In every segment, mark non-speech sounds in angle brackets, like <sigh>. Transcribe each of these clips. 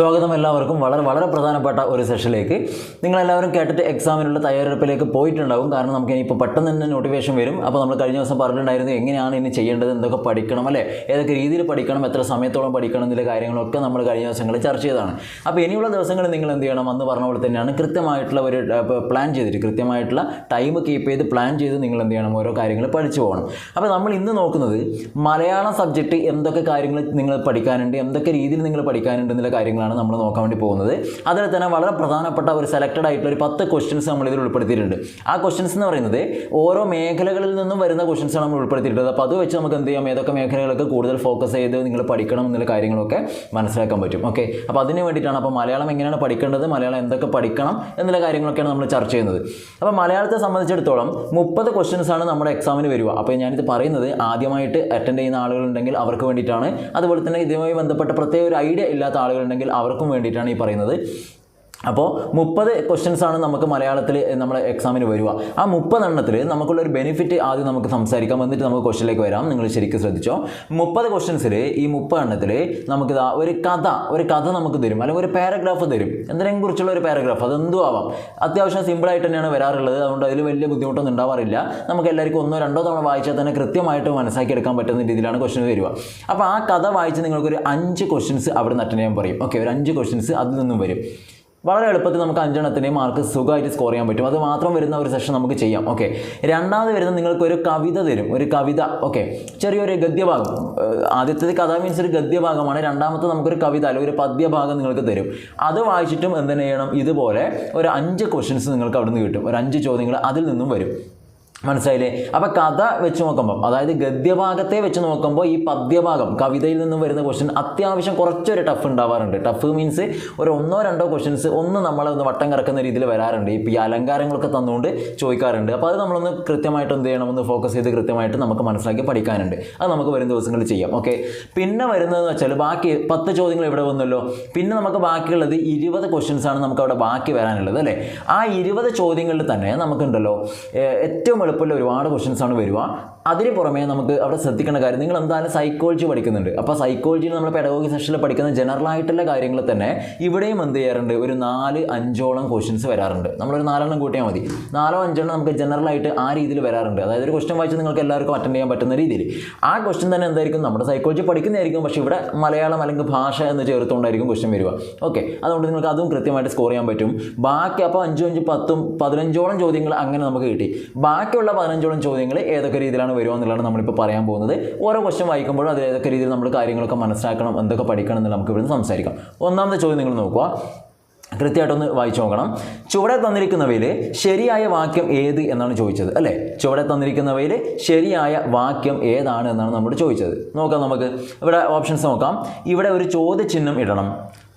സ്വാഗതം എല്ലാവർക്കും. വളരെ വളരെ പ്രധാനപ്പെട്ട ഒരു സെഷനിലേക്ക് നിങ്ങളെല്ലാവരും കേട്ടിട്ട് എക്സാമിനുള്ള തയ്യാറെടുപ്പിലേക്ക് പോയിട്ടുണ്ടാകും കാരണം നമുക്ക് ഇനിയിപ്പോൾ പെട്ടെന്ന് തന്നെ നോട്ടിഫിക്കേഷൻ വരും. അപ്പോൾ നമ്മൾ കഴിഞ്ഞ ദിവസം പറഞ്ഞിട്ടുണ്ടായിരുന്നു എങ്ങനെയാണ് ഇനി ചെയ്യേണ്ടത് എന്തൊക്കെ പഠിക്കണം അല്ലേ? ഏതൊക്കെ രീതിയിൽ പഠിക്കണം എത്ര സമയത്തോളം പഠിക്കണം എന്നുള്ള കാര്യങ്ങളൊക്കെ നമ്മൾ കഴിഞ്ഞ ദിവസങ്ങളിൽ ചർച്ച ചെയ്തതാണ്. അപ്പോൾ ഇനിയുള്ള ദിവസങ്ങളിൽ നിങ്ങൾ എന്ത് ചെയ്യണം? എന്ന് പറഞ്ഞ പോലെ തന്നെയാണ് കൃത്യമായിട്ടുള്ള ഒരു പ്ലാൻ ചെയ്തിട്ട് കൃത്യമായിട്ടുള്ള ടൈം കീപ്പ് ചെയ്ത് പ്ലാൻ ചെയ്ത് നിങ്ങൾ എന്ത് ചെയ്യണം? ഓരോ കാര്യങ്ങൾ പഠിച്ചു പോകണം. അപ്പോൾ നമ്മൾ ഇന്ന് നോക്കുന്നത് മലയാളം സബ്ജക്റ്റ് എന്തൊക്കെ കാര്യങ്ങൾ നിങ്ങൾ പഠിക്കാനുണ്ട് എന്തൊക്കെ രീതിയിൽ നിങ്ങൾ പഠിക്കാനുണ്ട് എന്നുള്ള കാര്യങ്ങളാണ്. നമ്മൾ നോക്കാൻ വേണ്ടി പോകുന്നത്. അതിൽ തന്നെ വളരെ പ്രധാനപ്പെട്ട ഒരു സെലക്റ്റഡ് ആയിട്ടുള്ള ഒരു പത്ത് ക്വസ്റ്റ്യൻസ് നമ്മൾ ഇതിൽ ഉൾപ്പെടുത്തിയിട്ടുണ്ട്. ആ ക്വസ്റ്റ്യൻസ് എന്ന് പറയുന്നത് ഓരോ മേഖലകളിൽ നിന്നും വരുന്ന ക്വസ്റ്റ്യൻസ് ആണ് നമ്മൾ ഉൾപ്പെടുത്തിയിട്ടുള്ളത്. അപ്പോൾ അത് വെച്ച് നമുക്ക് എന്ത് ചെയ്യാം? ഏതൊക്കെ മേഖലകളൊക്കെ കൂടുതൽ ഫോക്കസ് ചെയ്ത് നിങ്ങൾ പഠിക്കണം എന്നുള്ള കാര്യങ്ങളൊക്കെ മനസ്സിലാക്കാൻ പറ്റും. ഓക്കെ അപ്പോൾ അതിന് വേണ്ടിയിട്ടാണ് അപ്പോൾ മലയാളം എങ്ങനെയാണ് പഠിക്കേണ്ടത്? മലയാളം എന്തൊക്കെ പഠിക്കണം? എന്നുള്ള കാര്യങ്ങളൊക്കെയാണ് നമ്മൾ ചർച്ച ചെയ്യുന്നത്. അപ്പോൾ മലയാളത്തെ സംബന്ധിച്ചിടത്തോളം മുപ്പത് ക്വസ്റ്റ്യൻസ് ആണ് നമ്മുടെ എക്സാമിന് വരിക. അപ്പോൾ ഞാനിത് പറയുന്നത് ആദ്യമായിട്ട് അറ്റൻഡ് ചെയ്യുന്ന ആളുകളുണ്ടെങ്കിൽ അവർക്ക് വേണ്ടിയിട്ടാണ്. അതുപോലെ തന്നെ ഇതുമായി ബന്ധപ്പെട്ട പ്രത്യേക ഒരു ഐഡിയ ഇല്ലാത്ത ആളുകളുണ്ടെങ്കിൽ അവർക്കും വേണ്ടിയിട്ടാണ് ഈ പറയുന്നത്. അപ്പോൾ മുപ്പത് ക്വസ്റ്റ്യൻസ് ആണ് നമുക്ക് മലയാളത്തിൽ നമ്മൾ എക്സാമിന് വരിക. ആ മുപ്പതെണ്ണത്തിൽ നമുക്കുള്ള ഒരു ബെനിഫിറ്റ് ആദ്യം നമുക്ക് സംസാരിക്കാം. എന്നിട്ട് നമുക്ക് ക്വസ്റ്റ്യനിലേക്ക് വരാം. നിങ്ങൾ ശരിക്കും ശ്രദ്ധിച്ചോ? മുപ്പത് ക്വസ്റ്റ്യൻസിൽ ഈ മുപ്പത് എണ്ണത്തിൽ നമുക്ക് ഇതാ ഒരു കഥ ഒരു കഥ നമുക്ക് തരും. അല്ലെങ്കിൽ ഒരു പാരഗ്രാഫ് തരും. എന്തിനെ കുറിച്ചുള്ള ഒരു പാരഗ്രാഫ് അതെന്തും ആവാം. അത്യാവശ്യം സിമ്പിളായിട്ട് തന്നെയാണ് വരാറുള്ളത്. അതുകൊണ്ട് അതിൽ വലിയ ബുദ്ധിമുട്ടൊന്നും ഉണ്ടാവാറില്ല. നമുക്ക് എല്ലാവർക്കും ഒന്നോ രണ്ടോ തവണ വായിച്ചാൽ തന്നെ കൃത്യമായിട്ട് മനസ്സിലാക്കിയെടുക്കാൻ പറ്റുന്ന രീതിയിലാണ് ക്വസ്റ്റ്യൻ വരിക. അപ്പോൾ ആ കഥ വായിച്ച് നിങ്ങൾക്കൊരു അഞ്ച് ക്വസ്റ്റ്യൻസ് അവിടെ നിന്ന് അറ്റൻഡ് ചെയ്യാൻ പറയും. ഓക്കെ ഒരു അഞ്ച് ക്വസ്റ്റ്യൻസ് അതിൽ നിന്നും വരും. വളരെ എളുപ്പത്തിൽ നമുക്ക് അഞ്ചെണ്ണത്തിന്റെയും മാർക്ക് സുഖമായിട്ട് സ്കോർ ചെയ്യാൻ പറ്റും. അത് മാത്രം വരുന്ന ഒരു സെഷൻ നമുക്ക് ചെയ്യാം. ഓക്കെ രണ്ടാമത് വരുന്ന നിങ്ങൾക്ക് ഒരു കവിത തരും. ഒരു കവിത. ഓക്കെ ചെറിയൊരു ഗദ്യഭാഗം. ആദ്യത്തെ കഥ മീൻസ് ഒരു ഗദ്യഭാഗമാണ്. രണ്ടാമത്തെ നമുക്കൊരു കവിത അല്ലെങ്കിൽ ഒരു പദ്യഭാഗം നിങ്ങൾക്ക് തരും. അത് വായിച്ചിട്ടും എന്തിനു ചെയ്യണം? ഇതുപോലെ ഒരു അഞ്ച് ക്വസ്റ്റ്യൻസ് നിങ്ങൾക്ക് അവിടെ നിന്ന് കിട്ടും. ഒരു അഞ്ച് ചോദ്യങ്ങൾ അതിൽ നിന്നും വരും. മനസ്സിലായില്ലേ? അപ്പോൾ കഥ വെച്ച് നോക്കുമ്പോൾ അതായത് ഗദ്യഭാഗത്തെ വെച്ച് നോക്കുമ്പോൾ ഈ പദ്യഭാഗം കവിതയിൽ നിന്ന് വരുന്ന ക്വസ്റ്റ്യൻ അത്യാവശ്യം കുറച്ചൊരു ടഫ് ഉണ്ടാവാറുണ്ട്. ടഫ് മീൻസ് ഒരു ഒന്നോ രണ്ടോ ക്വസ്റ്റ്യൻസ് ഒന്ന് നമ്മളെ ഒന്ന് വട്ടം കിടക്കുന്ന രീതിയിൽ വരാറുണ്ട്. ഇപ്പോൾ ഈ അലങ്കാരങ്ങളൊക്കെ തന്നുകൊണ്ട് ചോദിക്കാറുണ്ട്. അപ്പോൾ അത് നമ്മളൊന്ന് കൃത്യമായിട്ട് എന്ത് ചെയ്യണം? ഒന്ന് ഫോക്കസ് ചെയ്ത് കൃത്യമായിട്ട് നമുക്ക് മനസ്സിലാക്കി പഠിക്കാനുണ്ട്. അത് നമുക്ക് വരും ദിവസങ്ങളിൽ ചെയ്യാം. ഓക്കെ പിന്നെ വരുന്നതെന്ന് വെച്ചാൽ ബാക്കി പത്ത് ചോദ്യങ്ങൾ ഇവിടെ വന്നല്ലോ. പിന്നെ നമുക്ക് ബാക്കിയുള്ളത് ഇരുപത് ക്വസ്റ്റ്യൻസ് ആണ് നമുക്ക് അവിടെ ബാക്കി വരാനുള്ളത് അല്ലേ? ആ ഇരുപത് ചോദ്യങ്ങളിൽ തന്നെ നമുക്കുണ്ടല്ലോ ഏറ്റവും എളുപ്പമുള്ള ഒരുപാട് ക്വസ്റ്റ്യൻസ് ആണ് വരിക. അതിന് പുറമേ നമുക്ക് അവിടെ ശ്രദ്ധിക്കേണ്ട കാര്യം നിങ്ങൾ എന്തായാലും സൈക്കോളജി പഠിക്കുന്നുണ്ട്? അപ്പോൾ സൈക്കോളജിയിൽ നമ്മൾ പെഡഗോഗി സെഷനിൽ പഠിക്കുന്ന ജനറൽ ആയിട്ടുള്ള കാര്യങ്ങൾ തന്നെ ഇവിടെയും എന്ത് ചെയ്യാറുണ്ട്? ഒരു നാല് അഞ്ചോളം ക്വസ്റ്റ്യൻസ് വരാറുണ്ട്. നമ്മളൊരു നാലെണ്ണം കൂട്ടിയാൽ മതി. നാലോ അഞ്ചെണ്ണം നമുക്ക് ജനറൽ ആയിട്ട് ആ രീതിയിൽ വരാറുണ്ട്. അതായത് ഒരു ക്വസ്റ്റ്യൻ വായിച്ച് നിങ്ങൾക്ക് എല്ലാവർക്കും അറ്റൻഡ് ചെയ്യാൻ പറ്റുന്ന രീതിയിൽ ആ ക്വസ്റ്റ്യൻ തന്നെ എന്തായിരിക്കും? നമ്മുടെ സൈക്കോളജി പഠിക്കുന്നതായിരിക്കും. പക്ഷേ ഇവിടെ മലയാളം അല്ലെങ്കിൽ ഭാഷ എന്ന് ചേർത്തുകൊണ്ടായിരിക്കും ക്വസ്റ്റ്യൻ വരിക. ഓക്കെ അതുകൊണ്ട് നിങ്ങൾക്ക് അതും കൃത്യമായിട്ട് സ്കോർ ചെയ്യാൻ പറ്റും. ബാക്കി അപ്പോൾ അഞ്ചും അഞ്ചും പത്തും പതിനഞ്ചോളം ചോദ്യങ്ങൾ അങ്ങനെ നമുക്ക് കിട്ടി. ബാക്കിയുള്ള പതിനഞ്ചോളം ചോദ്യങ്ങൾ ഏതൊക്കെ രീതിയിലാണ് വരുക എന്നുള്ളതാണ് നമ്മളിപ്പോൾ പറയാൻ പോകുന്നത്. ഓരോ ക്വസ്റ്റ്യൻ വായിക്കുമ്പോഴും അതിൽ ഏതൊക്കെ രീതിയിൽ നമ്മൾ കാര്യങ്ങളൊക്കെ മനസ്സിലാക്കണം എന്തൊക്കെ പഠിക്കണം എന്ന് നമുക്ക് ഇവിടുന്ന് സംസാരിക്കാം. ഒന്നാമത്തെ ചോദ്യം നിങ്ങൾ നോക്കുക. കൃത്യമായിട്ടൊന്ന് വായിച്ചു നോക്കണം. ചുവടെ തന്നിരിക്കുന്നവയിൽ ശരിയായ വാക്യം ഏത് എന്നാണ് ചോദിച്ചത് അല്ലേ? ചുവടെ തന്നിരിക്കുന്നവയിൽ ശരിയായ വാക്യം ഏതാണ് എന്നാണ് നമ്മൾ ചോദിച്ചത്. നോക്കാം നമുക്ക്. ഇവിടെ ഓപ്ഷൻസ് നോക്കാം. ഇവിടെ ഒരു ചോദ്യചിഹ്നം ഇടണം.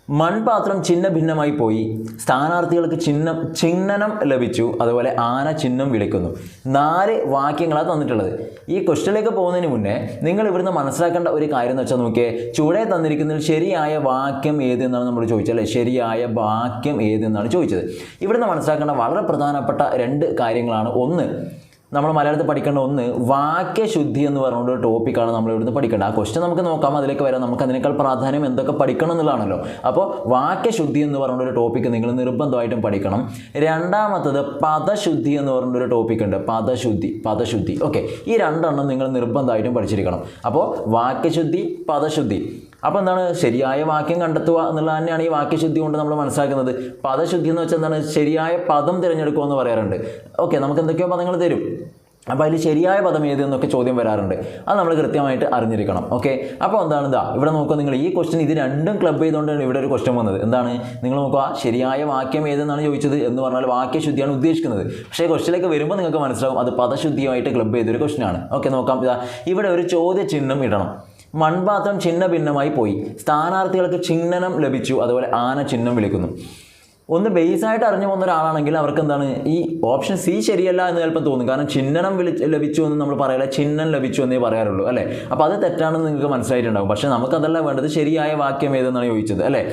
മൺപാത്രം ചിഹ്ന ഭിന്നമായി പോയി. സ്ഥാനാർത്ഥികൾക്ക് ചിഹ്നം ചിഹ്നനം ലഭിച്ചു. അതുപോലെ ആന ചിഹ്നം വിളിക്കുന്നു. നാല് വാക്യങ്ങളാണ് തന്നിട്ടുള്ളത്. ഈ ക്വസ്റ്റ്യനിലേക്ക് പോകുന്നതിന് മുന്നേ നിങ്ങൾ ഇവിടുന്ന് മനസ്സിലാക്കേണ്ട ഒരു കാര്യം എന്ന് വെച്ചാൽ നോക്കിയേ ചുവടെ തന്നിരിക്കുന്നതിൽ ശരിയായ വാക്യം ഏത് എന്നാണ് നമ്മൾ ചോദിച്ചത് അല്ലേ? ശരിയായ വാക്യം ഏത് എന്നാണ് ചോദിച്ചത്. ഇവിടുന്ന് മനസ്സിലാക്കേണ്ട വളരെ പ്രധാനപ്പെട്ട രണ്ട് കാര്യങ്ങളാണ്. ഒന്ന് നമ്മൾ മലയാളത്തിൽ പഠിക്കേണ്ട ഒന്ന് വാക്യശുദ്ധി എന്ന് പറഞ്ഞുകൊണ്ട് ടോപ്പിക്കാണ് നമ്മൾ ഇവിടുന്ന് പഠിക്കേണ്ടത്. ആ ക്വസ്റ്റ്യൻ നമുക്ക് നോക്കാം അതിലേക്ക് വരാം. നമുക്ക് അതിനേക്കാൾ പ്രാധാന്യം എന്തൊക്കെ പഠിക്കണം എന്നുള്ളതാണല്ലോ. അപ്പോൾ വാക്യശുദ്ധി എന്ന് പറഞ്ഞൊരു ടോപ്പിക്ക് നിങ്ങൾ നിർബന്ധമായിട്ടും പഠിക്കണം. രണ്ടാമത്തത് പദശുദ്ധി എന്ന് പറഞ്ഞൊരു ടോപ്പിക് ഉണ്ട്. പദശുദ്ധി പദശുദ്ധി. ഓക്കെ ഈ രണ്ടെണ്ണം നിങ്ങൾ നിർബന്ധമായിട്ടും പഠിച്ചിരിക്കണം. അപ്പോൾ വാക്യശുദ്ധി പദശുദ്ധി. അപ്പോൾ എന്താണ്? ശരിയായ വാക്യം കണ്ടെത്തുക എന്നുള്ളത് തന്നെയാണ് ഈ വാക്യശുദ്ധി കൊണ്ട് നമ്മൾ മനസ്സിലാക്കുന്നത്. പദശുദ്ധി എന്ന് വെച്ചാൽ എന്താണ്? ശരിയായ പദം തിരഞ്ഞെടുക്കുക എന്ന് പറയാറുണ്ട്. ഓക്കെ നമുക്ക് എന്തൊക്കെയോ പദങ്ങൾ തരും. അപ്പോൾ അതിൽ ശരിയായ പദം ഏത് എന്നൊക്കെ ചോദ്യം വരാറുണ്ട്. അത് നമ്മൾ കൃത്യമായിട്ട് അറിഞ്ഞിരിക്കണം. ഓക്കെ? അപ്പോൾ എന്താണ് ഇതാ ഇവിടെ നോക്കുക നിങ്ങൾ ഈ ക്വസ്റ്റ്യൻ ഇത് രണ്ടും ക്ലബ് ചെയ്തുകൊണ്ടാണ് ഇവിടെ ഒരു ക്വസ്റ്റ്യൻ വന്നത്. എന്താണ്? നിങ്ങൾ നോക്കുക ശരിയായ വാക്യം ഏതെന്നാണ് ചോദിച്ചത് എന്ന് പറഞ്ഞാൽ വാക്യശുദ്ധിയാണ് ഉദ്ദേശിക്കുന്നത്. പക്ഷേ ക്വസ്റ്റ്യനിലേക്ക് വരുമ്പോൾ നിങ്ങൾക്ക് മനസ്സിലാവും അത് പദശുദ്ധിയുമായിട്ട് ക്ലബ് ചെയ്തൊരു ക്വസ്റ്റനാണ് ഓക്കെ നോക്കാം. ഇതാ ഇവിടെ ഒരു ചോദ്യചിഹ്നം ഇടണം. മൺപാത്രം ചിഹ്ന ഭിന്നമായി പോയി. സ്ഥാനാർത്ഥികൾക്ക് ചിഹ്നനം ലഭിച്ചു അതുപോലെ ആന ചിഹ്നം വിളിക്കുന്നു. ഒന്ന് ബേസ് ആയിട്ട് അറിഞ്ഞു പോകുന്ന ഒരാളാണെങ്കിൽ അവർക്ക് എന്താണ് ഈ ഓപ്ഷൻ സി ശരിയല്ല എന്ന് ചിലപ്പോൾ തോന്നും. കാരണം ചിഹ്നം വിളിച്ച് ലഭിച്ചു എന്ന് നമ്മൾ പറയില്ല ചിഹ്നം ലഭിച്ചു എന്നേ പറയാറുള്ളൂ അല്ലേ? അപ്പോൾ അത് തെറ്റാണെന്ന് നിങ്ങൾക്ക് മനസ്സിലായിട്ടുണ്ടാകും പക്ഷേ നമുക്കതല്ല വേണ്ടത് ശരിയായ വാക്യം ഏതെന്നാണ് ചോദിച്ചത് അല്ലേ?